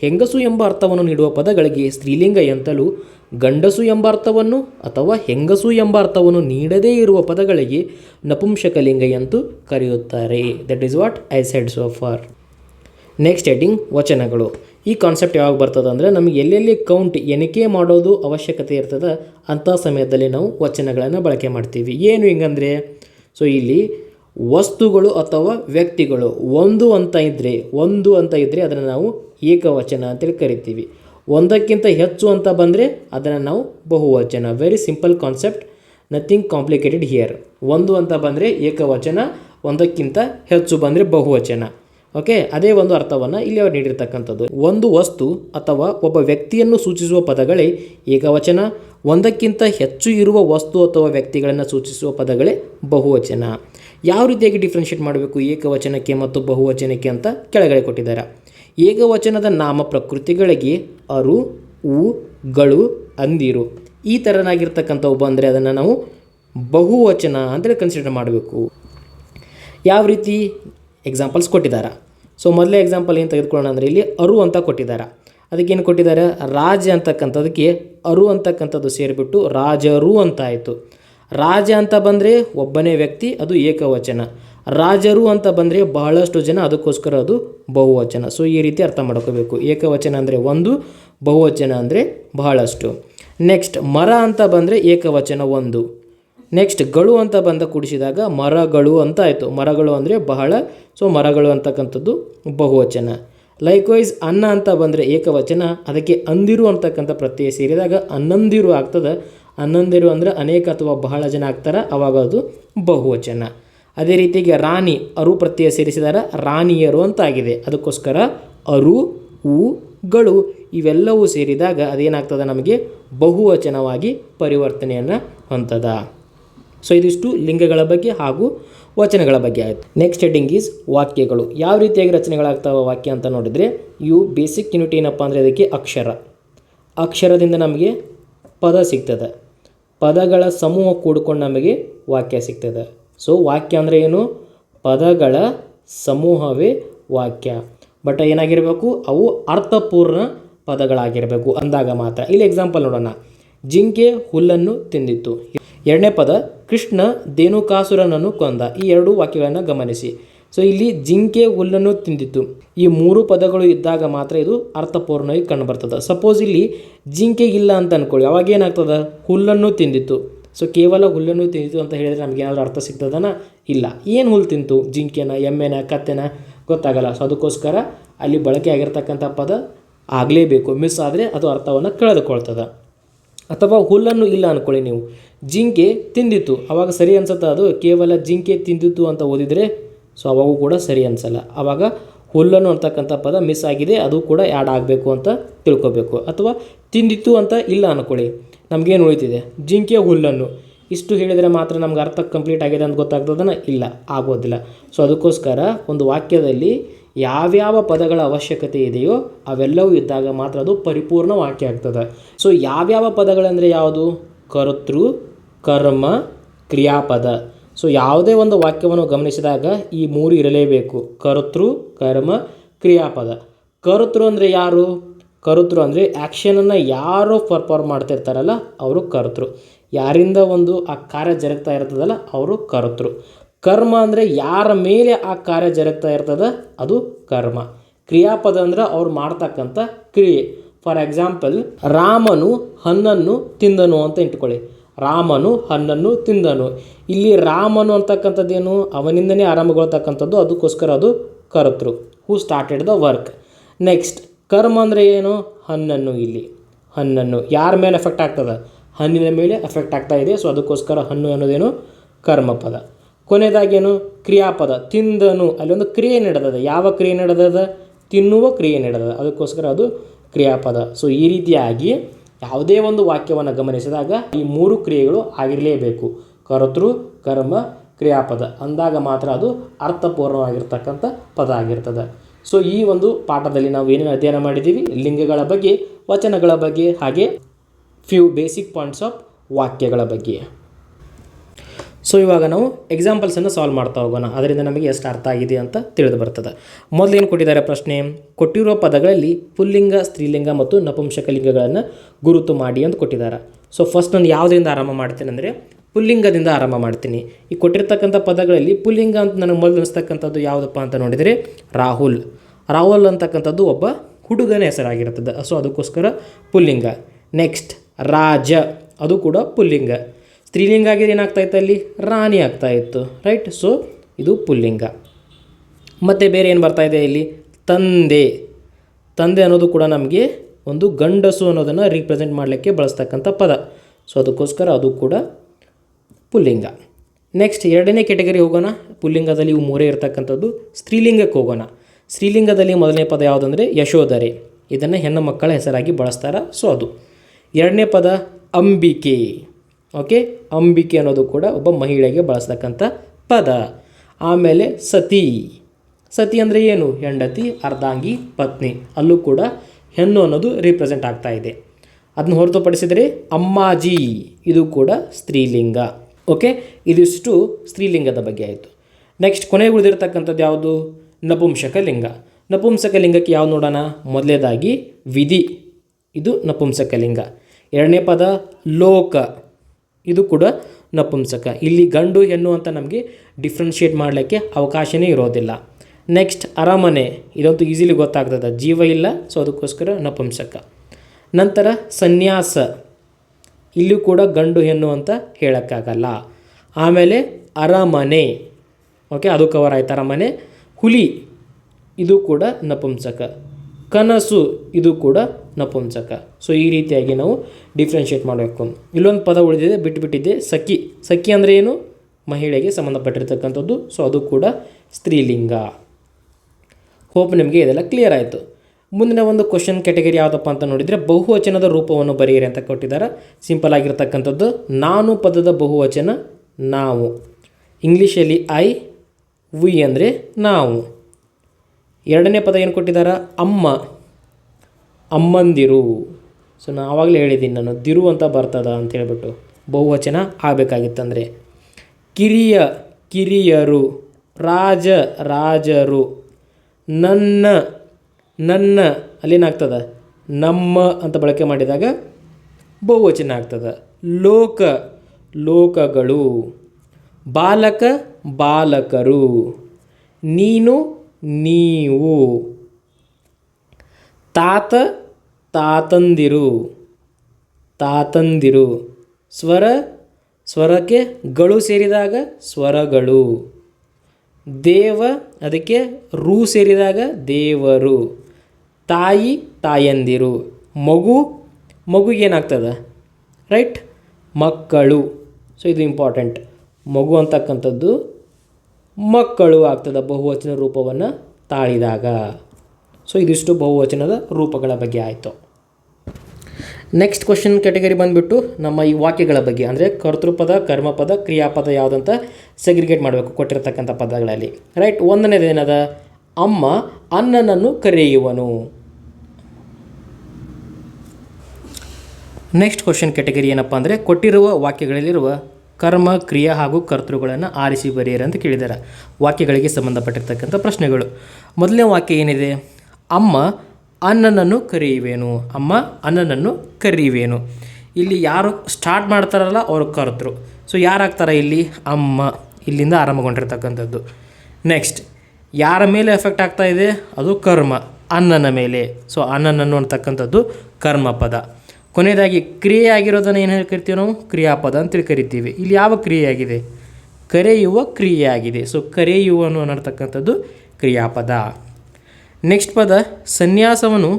ಹೆಂಗಸು ಎಂಬ ಅರ್ಥವನ್ನು ನೀಡುವ ಪದಗಳಿಗೆ ಸ್ತ್ರೀಲಿಂಗ ಎಂತಲೂ, ಗಂಡಸು ಎಂಬ ಅರ್ಥವನ್ನು ಅಥವಾ ಹೆಂಗಸು ಎಂಬ ಅರ್ಥವನ್ನು ನೀಡದೇ ಇರುವ ಪದಗಳಿಗೆ ನಪುಂಸಕಲಿಂಗ ಎಂದು ಕರೆಯುತ್ತಾರೆ. That is what I said so for next heading ವಚನಗಳು. ಈ ಕಾನ್ಸೆಪ್ಟ್ ಯಾವಾಗ ಬರ್ತದೆ ಅಂದರೆ ನಮಗೆ ಎಲ್ಲೆಲ್ಲಿ ಕೌಂಟ್ ಎಣಿಕೆ ಮಾಡೋದು ಅವಶ್ಯಕತೆ ಇರ್ತದೆ ಅಂಥ ಸಮಯದಲ್ಲಿ ನಾವು ವಚನಗಳನ್ನು ಬಳಕೆ ಮಾಡ್ತೀವಿ. ಏನು ಹಿಂಗಂದರೆ ಸೊ ಇಲ್ಲಿ ವಸ್ತುಗಳು ಅಥವಾ ವ್ಯಕ್ತಿಗಳು ಒಂದು ಅಂತ ಇದ್ದರೆ ಒಂದು ಅಂತ ಇದ್ದರೆ ಅದನ್ನು ನಾವು ಏಕವಚನ ಅಂತೇಳಿ ಕರಿತೀವಿ. ಒಂದಕ್ಕಿಂತ ಹೆಚ್ಚು ಅಂತ ಬಂದರೆ ಅದನ್ನು ನಾವು ಬಹುವಚನ. Very simple concept nothing complicated here ಒಂದು ಅಂತ ಬಂದರೆ ಏಕವಚನ, ಒಂದಕ್ಕಿಂತ ಹೆಚ್ಚು ಬಂದರೆ ಬಹುವಚನ. ಓಕೆ ಅದೇ ಒಂದು ಅರ್ಥವನ್ನು ಇಲ್ಲಿ ಅವರು ನೀಡಿರ್ತಕ್ಕಂಥದ್ದು. ಒಂದು ವಸ್ತು ಅಥವಾ ಒಬ್ಬ ವ್ಯಕ್ತಿಯನ್ನು ಸೂಚಿಸುವ ಪದಗಳೇ ಏಕವಚನ, ಒಂದಕ್ಕಿಂತ ಹೆಚ್ಚು ಇರುವ ವಸ್ತು ಅಥವಾ ವ್ಯಕ್ತಿಗಳನ್ನು ಸೂಚಿಸುವ ಪದಗಳೇ ಬಹುವಚನ. ಯಾವ ರೀತಿಯಾಗಿ ಡಿಫ್ರೆನ್ಷಿಯೇಟ್ ಮಾಡಬೇಕು ಏಕವಚನಕ್ಕೆ ಮತ್ತು ಬಹುವಚನಕ್ಕೆ ಅಂತ ಕೆಳಗಡೆ ಕೊಟ್ಟಿದ್ದಾರೆ. ಏಕವಚನದ ನಾಮ ಪ್ರಕೃತಿಗಳಿಗೆ ಅರು, ಉ, ಗಳು, ಅಂದಿರು. ಈ ಥರನಾಗಿರ್ತಕ್ಕಂಥ ಒಬ್ಬ ಅಂದರೆ ಅದನ್ನು ನಾವು ಬಹುವಚನ ಅಂದರೆ ಕನ್ಸಿಡರ್ ಮಾಡಬೇಕು. ಯಾವ ರೀತಿ? ಎಕ್ಸಾಂಪಲ್ಸ್ ಕೊಟ್ಟಿದ್ದಾರೆ. ಸೊ ಮೊದಲೇ ಎಕ್ಸಾಂಪಲ್ ಏನು ತೆಗೆದುಕೊಳ್ಳೋಣ ಅಂದರೆ ಇಲ್ಲಿ ಅರು ಅಂತ ಕೊಟ್ಟಿದ್ದಾರೆ. ಅದಕ್ಕೇನು ಕೊಟ್ಟಿದ್ದಾರೆ? ರಾಜ ಅಂತಕ್ಕಂಥದಕ್ಕೆ ಅರು ಅಂತಕ್ಕಂಥದ್ದು ಸೇರಿಬಿಟ್ಟು ರಾಜರು ಅಂತ ಆಯಿತು. ರಾಜ ಅಂತ ಬಂದರೆ ಒಬ್ಬನೇ ವ್ಯಕ್ತಿ, ಅದು ಏಕವಚನ. ರಾಜರು ಅಂತ ಬಂದರೆ ಬಹಳಷ್ಟು ಜನ, ಅದಕ್ಕೋಸ್ಕರ ಅದು ಬಹುವಚನ. ಸೊ ಈ ರೀತಿ ಅರ್ಥ ಮಾಡ್ಕೋಬೇಕು. ಏಕವಚನ ಅಂದರೆ ಒಂದು, ಬಹುವಚನ ಅಂದರೆ ಬಹಳಷ್ಟು. ನೆಕ್ಸ್ಟ್ ಮರ ಅಂತ ಬಂದರೆ ಏಕವಚನ ಒಂದು. ನೆಕ್ಸ್ಟ್ಗಳು ಅಂತ ಬಂದ ಕೂಡಿಸಿದಾಗ ಮರಗಳು ಅಂತ ಆಯಿತು. ಮರಗಳು ಅಂದರೆ ಬಹಳ ಸೊ ಮರಗಳು ಅಂತಕ್ಕಂಥದ್ದು ಬಹುವಚನ. ಲೈಕ್ ವೈಸ್ ಅನ್ನ ಅಂತ ಬಂದರೆ ಏಕವಚನ. ಅದಕ್ಕೆ ಅಂದಿರು ಅಂತಕ್ಕಂಥ ಪ್ರತ್ಯಯ ಸೇರಿದಾಗ ಅನ್ನಂದಿರು ಆಗ್ತದೆ. ಅನ್ನಂದಿರು ಅಂದರೆ ಅನೇಕ ಅಥವಾ ಬಹಳ ಜನ ಆಗ್ತಾರೆ, ಅವಾಗ ಅದು ಬಹುವಚನ. ಅದೇ ರೀತಿಗೆ ರಾಣಿ, ಅರು ಪ್ರತ್ಯಯ ಸೇರಿಸಿದಾರ ರಾಣಿಯರು ಅಂತ ಆಗಿದೆ. ಅದಕ್ಕೋಸ್ಕರ ಅರು ಗಳು ಇವೆಲ್ಲವೂ ಸೇರಿದಾಗ ಅದೇನಾಗ್ತದೆ ನಮಗೆ? ಬಹುವಚನವಾಗಿ ಪರಿವರ್ತನೆಯನ್ನು ಹೊಂದದ. ಸೊ ಇದಿಷ್ಟು ಲಿಂಗಗಳ ಬಗ್ಗೆ ಹಾಗೂ ವಚನಗಳ ಬಗ್ಗೆ ಆಯಿತು. ನೆಕ್ಸ್ಟ್ ಹೆಡ್ಡಿಂಗ್ ಈಸ್ ವಾಕ್ಯಗಳು. ಯಾವ ರೀತಿಯಾಗಿ ರಚನೆಗಳಾಗ್ತಾವೆ ವಾಕ್ಯ ಅಂತ ನೋಡಿದರೆ, ಇವು ಬೇಸಿಕ್ ಯೂನಿಟ್ ಏನಪ್ಪ ಅಂದರೆ ಅದಕ್ಕೆ ಅಕ್ಷರ. ಅಕ್ಷರದಿಂದ ನಮಗೆ ಪದ ಸಿಗ್ತದೆ. ಪದಗಳ ಸಮೂಹ ಕೂಡ್ಕೊಂಡು ನಮಗೆ ವಾಕ್ಯ ಸಿಗ್ತದೆ. ಸೊ ವಾಕ್ಯ ಅಂದರೆ ಏನು? ಪದಗಳ ಸಮೂಹವೇ ವಾಕ್ಯ. ಬಟ್ ಏನಾಗಿರಬೇಕು? ಅವು ಅರ್ಥಪೂರ್ಣ ಪದಗಳಾಗಿರಬೇಕು. ಅಂದಾಗ ಮಾತ್ರ. ಇಲ್ಲಿ ಎಕ್ಸಾಂಪಲ್ ನೋಡೋಣ. ಜಿಂಕೆ ಹುಲ್ಲನ್ನು ತಿಂದಿತ್ತು. ಎರಡನೇ ಪದ, ಕೃಷ್ಣ ದೇನುಕಾಸುರನನ್ನು ಕೊಂದ. ಈ ಎರಡು ವಾಕ್ಯಗಳನ್ನು ಗಮನಿಸಿ. ಸೊ ಇಲ್ಲಿ ಜಿಂಕೆ ಹುಲ್ಲನ್ನು ತಿಂದಿತ್ತು. ಈ ಮೂರು ಪದಗಳು ಇದ್ದಾಗ ಮಾತ್ರ ಇದು ಅರ್ಥಪೂರ್ಣವಾಗಿ ಕಂಡು ಬರ್ತದೆ ಸಪೋಸ್ ಇಲ್ಲಿ ಜಿಂಕೆ ಇಲ್ಲ ಅಂತ ಅನ್ಕೊಳ್ಳಿ. ಅವಾಗ ಏನಾಗ್ತದೆ? ಹುಲ್ಲನ್ನು ತಿಂದಿತ್ತು. ಸೊ ಕೇವಲ ಹುಲ್ಲನ್ನು ತಿಂದಿತ್ತು ಅಂತ ಹೇಳಿದರೆ ನಮಗೇನಾದ್ರೂ ಅರ್ಥ ಸಿಗ್ತದನ? ಇಲ್ಲ. ಏನು ಹುಲ್ಲು ತಿಂತು? ಜಿಂಕೆನ, ಎಮ್ಮೆನ, ಕತ್ತೆನ? ಗೊತ್ತಾಗಲ್ಲ. ಸೊ ಅದಕ್ಕೋಸ್ಕರ ಅಲ್ಲಿ ಬಳಕೆ ಆಗಿರ್ತಕ್ಕಂಥ ಪದ ಆಗಲೇಬೇಕು. ಮಿಸ್ ಆದರೆ ಅದು ಅರ್ಥವನ್ನು ಕಳೆದುಕೊಳ್ತದೆ. ಅಥವಾ ಹುಲ್ಲನ್ನು ಇಲ್ಲ ಅಂದ್ಕೊಳ್ಳಿ ನೀವು. ಜಿಂಕೆ ತಿಂದಿತ್ತು. ಅವಾಗ ಸರಿ ಅನ್ಸುತ್ತೆ ಅದು? ಕೇವಲ ಜಿಂಕೆ ತಿಂದಿತ್ತು ಅಂತ ಓದಿದರೆ ಸೊ ಅವಾಗೂ ಕೂಡ ಸರಿ ಅನ್ಸಲ್ಲ. ಆವಾಗ ಹುಲ್ಲನ್ನು ಅಂತಕ್ಕಂಥ ಪದ ಮಿಸ್ ಆಗಿದೆ. ಅದು ಕೂಡ ಆ್ಯಡ್ ಆಗಬೇಕು ಅಂತ ತಿಳ್ಕೊಬೇಕು. ಅಥವಾ ತಿಂದಿತ್ತು ಅಂತ ಇಲ್ಲ ಅಂದ್ಕೊಳ್ಳಿ ನಮಗೇನು ಉಳಿತಿದೆ? ಜಿಂಕೆ ಹುಲ್ಲನ್ನು. ಇಷ್ಟು ಹೇಳಿದರೆ ಮಾತ್ರ ನಮ್ಗೆ ಅರ್ಥ ಕಂಪ್ಲೀಟ್ ಆಗಿದೆ ಅಂತ ಗೊತ್ತಾಗ್ತದನ? ಇಲ್ಲ. ಆಗೋದಿಲ್ಲ. ಸೊ ಅದಕ್ಕೋಸ್ಕರ ಒಂದು ವಾಕ್ಯದಲ್ಲಿ ಯಾವ್ಯಾವ ಪದಗಳ ಅವಶ್ಯಕತೆ ಇದೆಯೋ ಅವೆಲ್ಲವೂ ಇದ್ದಾಗ ಮಾತ್ರ ಅದು ಪರಿಪೂರ್ಣ ವಾಕ್ಯ ಆಗ್ತದೆ. ಸೊ ಯಾವ್ಯಾವ ಪದಗಳಂದರೆ ಯಾವುದು? ಕರ್ತೃ, ಕರ್ಮ, ಕ್ರಿಯಾಪದ. ಸೊ ಯಾವುದೇ ಒಂದು ವಾಕ್ಯವನ್ನು ಗಮನಿಸಿದಾಗ ಈ ಮೂರು ಇರಲೇಬೇಕು. ಕರ್ತೃ, ಕರ್ಮ, ಕ್ರಿಯಾಪದ. ಕರ್ತೃ ಅಂದರೆ ಯಾರು? ಕರ್ತೃ ಅಂದರೆ ಆ್ಯಕ್ಷನನ್ನು ಯಾರು ಪರ್ಫಾರ್ಮ್ ಮಾಡ್ತಿರ್ತಾರಲ್ಲ, ಅವರು ಕರ್ತೃ. ಯಾರಿಂದ ಒಂದು ಆ ಕಾರ್ಯ ಜರುಗ್ತಾ ಇರ್ತದಲ್ಲ, ಅವರು ಕರ್ತೃ. ಕರ್ಮ ಅಂದರೆ ಯಾರ ಮೇಲೆ ಆ ಕಾರ್ಯ ಜರುಗ್ತಾ ಇರ್ತದ, ಅದು ಕರ್ಮ. ಕ್ರಿಯಾಪದ ಅಂದ್ರೆ ಅವ್ರು ಮಾಡ್ತಕ್ಕಂಥ ಕ್ರಿಯೆ. ಫಾರ್ ಎಕ್ಸಾಂಪಲ್ ರಾಮನು ಹಣ್ಣನ್ನು ತಿಂದನು ಅಂತ ಇಟ್ಕೊಳ್ಳಿ. ರಾಮನು ಹಣ್ಣನ್ನು ತಿಂದನು. ಇಲ್ಲಿ ರಾಮನು ಅಂತಕ್ಕಂಥದ್ದೇನು? ಅವನಿಂದನೇ ಆರಂಭಗೊಳ್ತಕ್ಕಂಥದ್ದು, ಅದಕ್ಕೋಸ್ಕರ ಅದು ಕರ್ತೃ. Who started the work next ಕರ್ಮ ಅಂದರೆ ಏನು? ಹಣ್ಣನ್ನು ಇಲ್ಲಿ. ಹಣ್ಣನ್ನು. ಯಾರ ಮೇಲೆ ಎಫೆಕ್ಟ್ ಆಗ್ತದೆ? ಹಣ್ಣಿನ ಮೇಲೆ ಎಫೆಕ್ಟ್ ಆಗ್ತಾ ಇದೆ. ಸೊ ಅದಕ್ಕೋಸ್ಕರ ಹಣ್ಣು ಅನ್ನೋದೇನು? ಕರ್ಮಪದ. ಕೊನೆಯದಾಗೇನು ಕ್ರಿಯಾಪದ. ತಿಂದನು. ಅಲ್ಲೊಂದು ಕ್ರಿಯೆ ನಡೆದದ. ಯಾವ ಕ್ರಿಯೆ ನಡೆದದ? ತಿನ್ನುವ ಕ್ರಿಯೆ ನಡೆದದ. ಅದಕ್ಕೋಸ್ಕರ ಅದು ಕ್ರಿಯಾಪದ. ಸೊ ಈ ರೀತಿಯಾಗಿ ಯಾವುದೇ ಒಂದು ವಾಕ್ಯವನ್ನು ಗಮನಿಸಿದಾಗ ಈ ಮೂರು ಕ್ರಿಯೆಗಳು ಆಗಿರಲೇಬೇಕು. ಕರ್ತೃ, ಕರ್ಮ, ಕ್ರಿಯಾಪದ. ಅಂದಾಗ ಮಾತ್ರ ಅದು ಅರ್ಥಪೂರ್ಣವಾಗಿರ್ತಕ್ಕಂಥ ಪದ ಆಗಿರ್ತದೆ. ಸೊ ಈ ಒಂದು ಪಾಠದಲ್ಲಿ ನಾವು ಏನೇನು ಅಧ್ಯಯನ ಮಾಡಿದ್ದೀವಿ? ಲಿಂಗಗಳ ಬಗ್ಗೆ, ವಚನಗಳ ಬಗ್ಗೆ, ಹಾಗೆ ಫ್ಯೂ ಬೇಸಿಕ್ ಪಾಯಿಂಟ್ಸ್ ಆಫ್ ವಾಕ್ಯಗಳ ಬಗ್ಗೆ. ಸೊ ಇವಾಗ ನಾವು ಎಕ್ಸಾಂಪಲ್ಸನ್ನು ಸಾಲ್ವ್ ಮಾಡ್ತಾ ಹೋಗೋಣ. ಅದರಿಂದ ನಮಗೆ ಎಷ್ಟು ಅರ್ಥ ಆಗಿದೆ ಅಂತ ತಿಳಿದು ಬರ್ತದೆ. ಮೊದಲೇನು ಕೊಟ್ಟಿದ್ದಾರೆ ಪ್ರಶ್ನೆ? ಕೊಟ್ಟಿರುವ ಪದಗಳಲ್ಲಿ ಪುಲ್ಲಿಂಗ, ಸ್ತ್ರೀಲಿಂಗ ಮತ್ತು ನಪುಂಸಕಲಿಂಗಗಳನ್ನು ಗುರುತು ಮಾಡಿ ಅಂತ ಕೊಟ್ಟಿದ್ದಾರೆ. ಸೊ ಫಸ್ಟ್ ನಾನು ಯಾವುದರಿಂದ ಆರಂಭ ಮಾಡ್ತೀನಿ ಅಂದರೆ ಪುಲ್ಲಿಂಗದಿಂದ ಆರಂಭ ಮಾಡ್ತೀನಿ. ಈ ಕೊಟ್ಟಿರ್ತಕ್ಕಂಥ ಪದಗಳಲ್ಲಿ ಪುಲ್ಲಿಂಗ ಅಂತ ನನಗೆ ಮೊದಲು ಅನಿಸ್ತಕ್ಕಂಥದ್ದು ಯಾವುದಪ್ಪ ಅಂತ ನೋಡಿದರೆ ರಾಹುಲ್. ರಾಹುಲ್ ಅಂತಕ್ಕಂಥದ್ದು ಒಬ್ಬ ಹುಡುಗನ ಹೆಸರಾಗಿರ್ತದೆ. ಸೊ ಅದಕ್ಕೋಸ್ಕರ ಪುಲ್ಲಿಂಗ. ನೆಕ್ಸ್ಟ್ ರಾಜ. ಅದು ಕೂಡ ಪುಲ್ಲಿಂಗ. ಸ್ತ್ರೀಲಿಂಗ ಆಗಿದ್ರೆ ಏನಾಗ್ತಾ ಇತ್ತು ಅಲ್ಲಿ? ರಾಣಿ ಆಗ್ತಾ ಇತ್ತು ರೈಟ್ ಸೊ ಇದು ಪುಲ್ಲಿಂಗ. ಮತ್ತು ಬೇರೆ ಏನು ಬರ್ತಾ ಇದೆ ಇಲ್ಲಿ? ತಂದೆ. ತಂದೆ ಅನ್ನೋದು ಕೂಡ ನಮಗೆ ಒಂದು ಗಂಡಸು ಅನ್ನೋದನ್ನು ರೀಪ್ರೆಸೆಂಟ್ ಮಾಡಲಿಕ್ಕೆ ಬಳಸ್ತಕ್ಕಂಥ ಪದ. ಸೊ ಅದಕ್ಕೋಸ್ಕರ ಅದು ಕೂಡ ಪುಲ್ಲಿಂಗ. ನೆಕ್ಸ್ಟ್ ಎರಡನೇ ಕೆಟಗರಿ ಹೋಗೋಣ. ಪುಲ್ಲಿಂಗದಲ್ಲಿ ಇವು ಮೂರೇ ಇರತಕ್ಕಂಥದ್ದು. ಸ್ತ್ರೀಲಿಂಗಕ್ಕೆ ಹೋಗೋಣ. ಸ್ತ್ರೀಲಿಂಗದಲ್ಲಿ ಮೊದಲನೇ ಪದ ಯಾವುದಂದರೆ ಯಶೋಧರೆ. ಇದನ್ನು ಹೆಣ್ಣು ಮಕ್ಕಳ ಹೆಸರಾಗಿ ಬಳಸ್ತಾರೆ. ಸೊ ಅದು. ಎರಡನೇ ಪದ, ಅಂಬಿಕೆ. ಓಕೆ ಅಂಬಿಕೆ ಅನ್ನೋದು ಕೂಡ ಒಬ್ಬ ಮಹಿಳೆಗೆ ಬಳಸ್ತಕ್ಕಂಥ ಪದ. ಆಮೇಲೆ ಸತಿ. ಸತಿ ಅಂದರೆ ಏನು? ಹೆಂಡತಿ, ಅರ್ಧಾಂಗಿ, ಪತ್ನಿ. ಅಲ್ಲೂ ಕೂಡ ಹೆಣ್ಣು ಅನ್ನೋದು ರಿಪ್ರೆಸೆಂಟ್ ಆಗ್ತಾ ಇದೆ. ಅದನ್ನ ಹೊರತುಪಡಿಸಿದರೆ ಅಮ್ಮಾಜಿ. ಇದು ಕೂಡ ಸ್ತ್ರೀಲಿಂಗ. ಓಕೆ ಇದಿಷ್ಟು ಸ್ತ್ರೀಲಿಂಗದ ಬಗ್ಗೆ ಆಯಿತು. ನೆಕ್ಸ್ಟ್ ಕೊನೆಗೆ ಉಳಿದಿರ್ತಕ್ಕಂಥದ್ದು ಯಾವುದು? ನಪುಂಸಕ ಲಿಂಗ. ನಪುಂಸಕ ಲಿಂಗಕ್ಕೆ ಯಾವ್ದು ನೋಡೋಣ? ಮೊದಲೇದಾಗಿ ವಿಧಿ. ಇದು ನಪುಂಸಕ ಲಿಂಗ. ಎರಡನೇ ಪದ ಲೋಕ. ಇದು ಕೂಡ ನಪುಂಸಕ. ಇಲ್ಲಿ ಗಂಡು, ಹೆಣ್ಣು ಅಂತ ನಮಗೆ ಡಿಫ್ರೆನ್ಷಿಯೇಟ್ ಮಾಡಲಿಕ್ಕೆ ಅವಕಾಶವೇ ಇರೋದಿಲ್ಲ. ನೆಕ್ಸ್ಟ್ ಅರಮನೆ. ಇದಂತೂ ಈಸಿಲಿ ಗೊತ್ತಾಗ್ತದೆ. ಜೀವ ಇಲ್ಲ ಸೊ ಅದಕ್ಕೋಸ್ಕರ ನಪುಂಸಕ. ನಂತರ ಸನ್ಯಾಸ. ಇಲ್ಲೂ ಕೂಡ ಗಂಡು, ಹೆಣ್ಣು ಅಂತ ಹೇಳೋಕ್ಕಾಗಲ್ಲ. ಆಮೇಲೆ ಅರಮನೆ. ಓಕೆ ಅದು ಕವರ್ ಆಯ್ತು. ಅರಮನೆ. ಹುಲಿ. ಇದು ಕೂಡ ನಪುಂಸಕ. ಕನಸು. ಇದು ಕೂಡ ನಪುಂಸಕ. ಸೊ ಈ ರೀತಿಯಾಗಿ ನಾವು ಡಿಫ್ರೆನ್ಷಿಯೇಟ್ ಮಾಡಬೇಕು. ಇಲ್ಲೊಂದು ಪದ ಉಳಿದಿದೆ ಬಿಟ್ಟುಬಿಟ್ಟಿದ್ದೆ ಸಖಿ. ಸಖಿ ಅಂದರೆ ಏನು? ಮಹಿಳೆಗೆ ಸಂಬಂಧಪಟ್ಟಿರ್ತಕ್ಕಂಥದ್ದು. ಸೊ ಅದು ಕೂಡ ಸ್ತ್ರೀಲಿಂಗ. ಹೋಪ್ ನಿಮಗೆ ಇದೆಲ್ಲ ಕ್ಲಿಯರ್ ಆಯಿತು. ಮುಂದಿನ ಒಂದು ಕ್ವಶನ್ ಕ್ಯಾಟಗರಿ ಯಾವುದಪ್ಪ ಅಂತ ನೋಡಿದರೆ, ಬಹುವಚನದ ರೂಪವನ್ನು ಬರೆಯಿರಿ ಅಂತ ಕೊಟ್ಟಿದ್ದಾರೆ. ಸಿಂಪಲ್ ಆಗಿರ್ತಕ್ಕಂಥದ್ದು, ನಾನು ಪದದ ಬಹುವಚನ ನಾವು. ಇಂಗ್ಲೀಷಲ್ಲಿ ಐ ವಿ ಅಂದರೆ ನಾವು. ಎರಡನೇ ಪದ ಏನು ಕೊಟ್ಟಿದ್ದಾರೆ? ಅಮ್ಮ. ಅಮ್ಮಂದಿರು. ಸೊ ನಾನು ಆವಾಗಲೇ ಹೇಳಿದ್ದೀನಿ ನಾನು ದಿರು ಅಂತ ಬರ್ತದ ಅಂತ ಹೇಳ್ಬಿಟ್ಟು ಬಹುವಚನ ಆಗಬೇಕಾಗಿತ್ತಂದರೆ ಕಿರಿಯ ಕಿರಿಯರು, ರಾಜ ರಾಜರು, ನನ್ನ ನನ್ನ ಅಲ್ಲೇನಾಗ್ತದ ನಮ್ಮ ಅಂತ ಬಳಕೆ ಮಾಡಿದಾಗ ಬಹುವಚನ ಆಗ್ತದೆ. ಲೋಕ, ಲೋಕಗಳು. ಬಾಲಕ, ಬಾಲಕರು. ನೀನು, ನೀವು. ತಾತ ತಾತಂದಿರು. ತಾತಂದಿರು. ಸ್ವರ, ಸ್ವರಕ್ಕೆ ಗಳು ಸೇರಿದಾಗ ಸ್ವರಗಳು. ದೇವ, ಅದಕ್ಕೆ ರು ಸೇರಿದಾಗ ದೇವರು. ತಾಯಿ, ತಾಯಂದಿರು. ಮಗು ಮಗುಗೇನಾಗ್ತದೆ ರೈಟ್? ಮಕ್ಕಳು. ಸೊ, ಇದು ಇಂಪಾರ್ಟೆಂಟ್. ಮಗು ಅಂತಕ್ಕಂಥದ್ದು ಮಕ್ಕಳು ಆಗ್ತದೆ ಬಹುವಚನ ರೂಪವನ್ನು ತಾಳಿದಾಗ. ಸೊ ಇದಿಷ್ಟು ಬಹುವಚನದ ರೂಪಗಳ ಬಗ್ಗೆ ಆಯಿತು. ನೆಕ್ಸ್ಟ್ ಕ್ವಶನ್ ಕ್ಯಾಟಗರಿ ಬಂದುಬಿಟ್ಟು ನಮ್ಮ ಈ ವಾಕ್ಯಗಳ ಬಗ್ಗೆ, ಅಂದರೆ ಕರ್ತೃಪದ, ಕರ್ಮಪದ, ಕ್ರಿಯಾಪದ ಯಾವುದಂತ ಸೆಗ್ರಿಗೇಟ್ ಮಾಡಬೇಕು, ಕೊಟ್ಟಿರತಕ್ಕಂಥ ಪದಗಳಲ್ಲಿ. ರೈಟ್ ಒಂದನೇದು ಏನದ? ಅಮ್ಮ ಅನ್ನನನ್ನು ಕರೆಯುವನು. ನೆಕ್ಸ್ಟ್ ಕ್ವಶನ್ ಕ್ಯಾಟಗರಿ ಏನಪ್ಪ ಅಂದರೆ, ಕೊಟ್ಟಿರುವ ವಾಕ್ಯಗಳಲ್ಲಿರುವ ಕರ್ಮ, ಕ್ರಿಯೆ ಹಾಗೂ ಕರ್ತೃಗಳನ್ನು ಆರಿಸಿ ಬರೆಯಿರಿ ಅಂತ ಕೇಳಿದ್ದಾರೆ ವಾಕ್ಯಗಳಿಗೆ ಸಂಬಂಧಪಟ್ಟಿರ್ತಕ್ಕಂಥ ಪ್ರಶ್ನೆಗಳು. ಮೊದಲನೇ ವಾಕ್ಯ ಏನಿದೆ? ಅಮ್ಮ ಅನ್ನನನ್ನು ಕರೆಯುವೇನು. ಅಮ್ಮ ಅನ್ನನನ್ನು ಕರೆಯುವೇನು. ಇಲ್ಲಿ ಯಾರು ಸ್ಟಾರ್ಟ್ ಮಾಡ್ತಾರಲ್ಲ ಅವರು ಕರ್ತೃ ಸೊ ಯಾರಾಗ್ತಾರೆ ಇಲ್ಲಿ? ಅಮ್ಮ. ಇಲ್ಲಿಂದ ಆರಂಭಗೊಂಡಿರ್ತಕ್ಕಂಥದ್ದು. ನೆಕ್ಸ್ಟ್ ಯಾರ ಮೇಲೆ ಎಫೆಕ್ಟ್ ಆಗ್ತಾ ಇದೆ? ಅದು ಕರ್ಮ, ಅನ್ನನ ಮೇಲೆ. ಸೊ ಅನ್ನನನ್ನು ಅಂತಕ್ಕಂಥದ್ದು ಕರ್ಮ ಪದ. ಕೊನೆಯದಾಗಿ ಕ್ರಿಯೆ ಆಗಿರೋದನ್ನು ಏನು ಹೇಳಿ ಕರಿತೀವಿ ನಾವು? ಕ್ರಿಯಾಪದ ಅಂತೇಳಿ ಕರಿತೀವಿ. ಇಲ್ಲಿ ಯಾವ ಕ್ರಿಯೆಯಾಗಿದೆ? ಕರೆಯುವ ಕ್ರಿಯೆಯಾಗಿದೆ. ಸೊ ಕರೆಯುವನು ಅನ್ನತಕ್ಕಂಥದ್ದು ಕ್ರಿಯಾಪದ. ನೆಕ್ಸ್ಟ್ ಪದ ಸನ್ಯಾಸವನ್ನು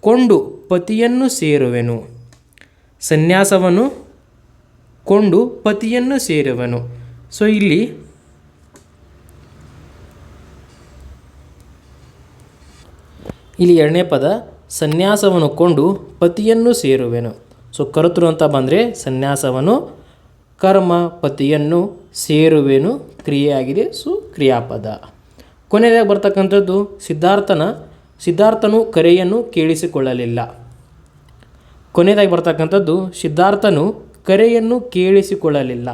ಕೊಂಡು ಪತಿಯನ್ನು ಸೇರುವೆನು. ಸನ್ಯಾಸವನ್ನು ಕೊಂಡು ಪತಿಯನ್ನು ಸೇರುವೆನು. ಸೊ ಇಲ್ಲಿ ಇಲ್ಲಿ ಎರಡನೇ ಪದ ಸನ್ಯಾಸವನ್ನು ಕೊಂಡು ಪತಿಯನ್ನು ಸೇರುವೆನು. ಸೊ ಕರ್ತೃ ಅಂತ ಬಂದರೆ ಸನ್ಯಾಸವನ್ನು ಕರ್ಮ ಪತಿಯನ್ನು ಸೇರುವೆನು, ಕ್ರಿಯೆಯಾಗಿದೆ. ಸೊ ಕ್ರಿಯಾಪದ. ಕೊನೆಯದಾಗಿ ಬರ್ತಕ್ಕಂಥದ್ದು ಸಿದ್ಧಾರ್ಥನ, ಸಿದ್ಧಾರ್ಥನು ಕರೆಯನ್ನು ಕೇಳಿಸಿಕೊಳ್ಳಲಿಲ್ಲ. ಕೊನೆಯದಾಗಿ ಬರ್ತಕ್ಕಂಥದ್ದು ಸಿದ್ಧಾರ್ಥನು ಕರೆಯನ್ನು ಕೇಳಿಸಿಕೊಳ್ಳಲಿಲ್ಲ.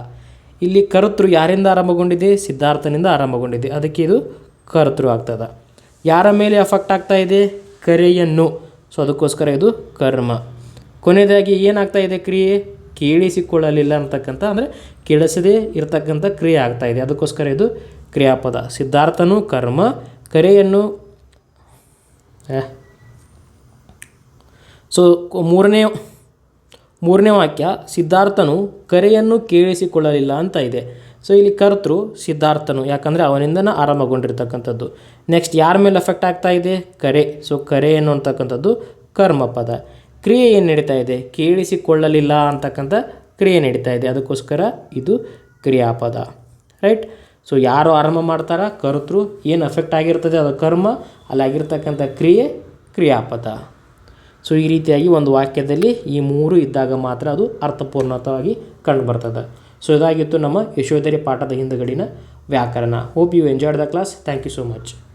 ಇಲ್ಲಿ ಕರ್ತೃ ಯಾರಿಂದ ಆರಂಭಗೊಂಡಿದೆ? ಸಿದ್ಧಾರ್ಥನಿಂದ ಆರಂಭಗೊಂಡಿದೆ. ಅದಕ್ಕೆ ಇದು ಕರ್ತೃ ಆಗ್ತದೆ. ಯಾರ ಮೇಲೆ ಎಫೆಕ್ಟ್ ಆಗ್ತಾ ಇದೆ? ಕರೆಯನ್ನು. ಸೊ, ಅದಕ್ಕೋಸ್ಕರ ಇದು ಕರ್ಮ. ಕೊನೆಯದಾಗಿ ಏನಾಗ್ತಾ ಇದೆ ಕ್ರಿಯೆ? ಕೇಳಿಸಿಕೊಳ್ಳಲಿಲ್ಲ ಅಂತಕ್ಕಂಥ, ಅಂದರೆ ಕೇಳಿಸದೇ ಇರತಕ್ಕಂಥ ಕ್ರಿಯೆ ಆಗ್ತಾಯಿದೆ ಅದಕ್ಕೋಸ್ಕರ ಇದು ಕ್ರಿಯಾಪದ. ಸಿದ್ಧಾರ್ಥನು ಕರ್ಮ, ಕರೆಯನ್ನು ಸೊ ಮೂರನೇ ಮೂರನೇ ವಾಕ್ಯ, ಸಿದ್ಧಾರ್ಥನು ಕರೆಯನ್ನು ಕೇಳಿಸಿಕೊಳ್ಳಲಿಲ್ಲ ಅಂತ ಇದೆ. ಸೊ ಇಲ್ಲಿ ಕರ್ತೃ ಸಿದ್ಧಾರ್ಥನು, ಯಾಕಂದರೆ ಅವನಿಂದನ ಆರಂಭಗೊಂಡಿರ್ತಕ್ಕಂಥದ್ದು. ನೆಕ್ಸ್ಟ್ ಯಾರ ಮೇಲೆ ಎಫೆಕ್ಟ್ ಆಗ್ತಾ ಇದೆ? ಕರೆ. ಸೊ ಕರೆ ಅನ್ನುವಂತಕ್ಕಂಥದ್ದು ಕರ್ಮಪದ. ಕ್ರಿಯೆ ಏನು ನಡೀತಾ ಇದೆ? ಕೇಳಿಸಿಕೊಳ್ಳಲಿಲ್ಲ ಅಂತಕ್ಕಂಥ ಕ್ರಿಯೆ ನಡೀತಾ ಇದೆ. ಅದಕ್ಕೋಸ್ಕರ ಇದು ಕ್ರಿಯಾಪದ. ರೈಟ್ ಸೊ ಯಾರು ಆರಂಭ ಮಾಡ್ತಾರೆ? ಕರ್ತೃ. ಏನು ಎಫೆಕ್ಟ್ ಆಗಿರ್ತದೆ? ಅದು ಕರ್ಮ. ಅಲ್ಲಿ ಆಗಿರ್ತಕ್ಕಂಥ ಕ್ರಿಯೆ, ಕ್ರಿಯಾಪದ. ಸೊ ಈ ರೀತಿಯಾಗಿ ಒಂದು ವಾಕ್ಯದಲ್ಲಿ ಈ ಮೂರು ಇದ್ದಾಗ ಮಾತ್ರ ಅದು ಅರ್ಥಪೂರ್ಣತವಾಗಿ ಕಂಡುಬರ್ತದೆ. ಸೊ ಇದಾಗಿತ್ತು ನಮ್ಮ ಯಶೋಧರಿ ಪಾಠದ ಹಿಂದುಗಡಿನ ವ್ಯಾಕರಣ. Hope you enjoyed the class thank you so much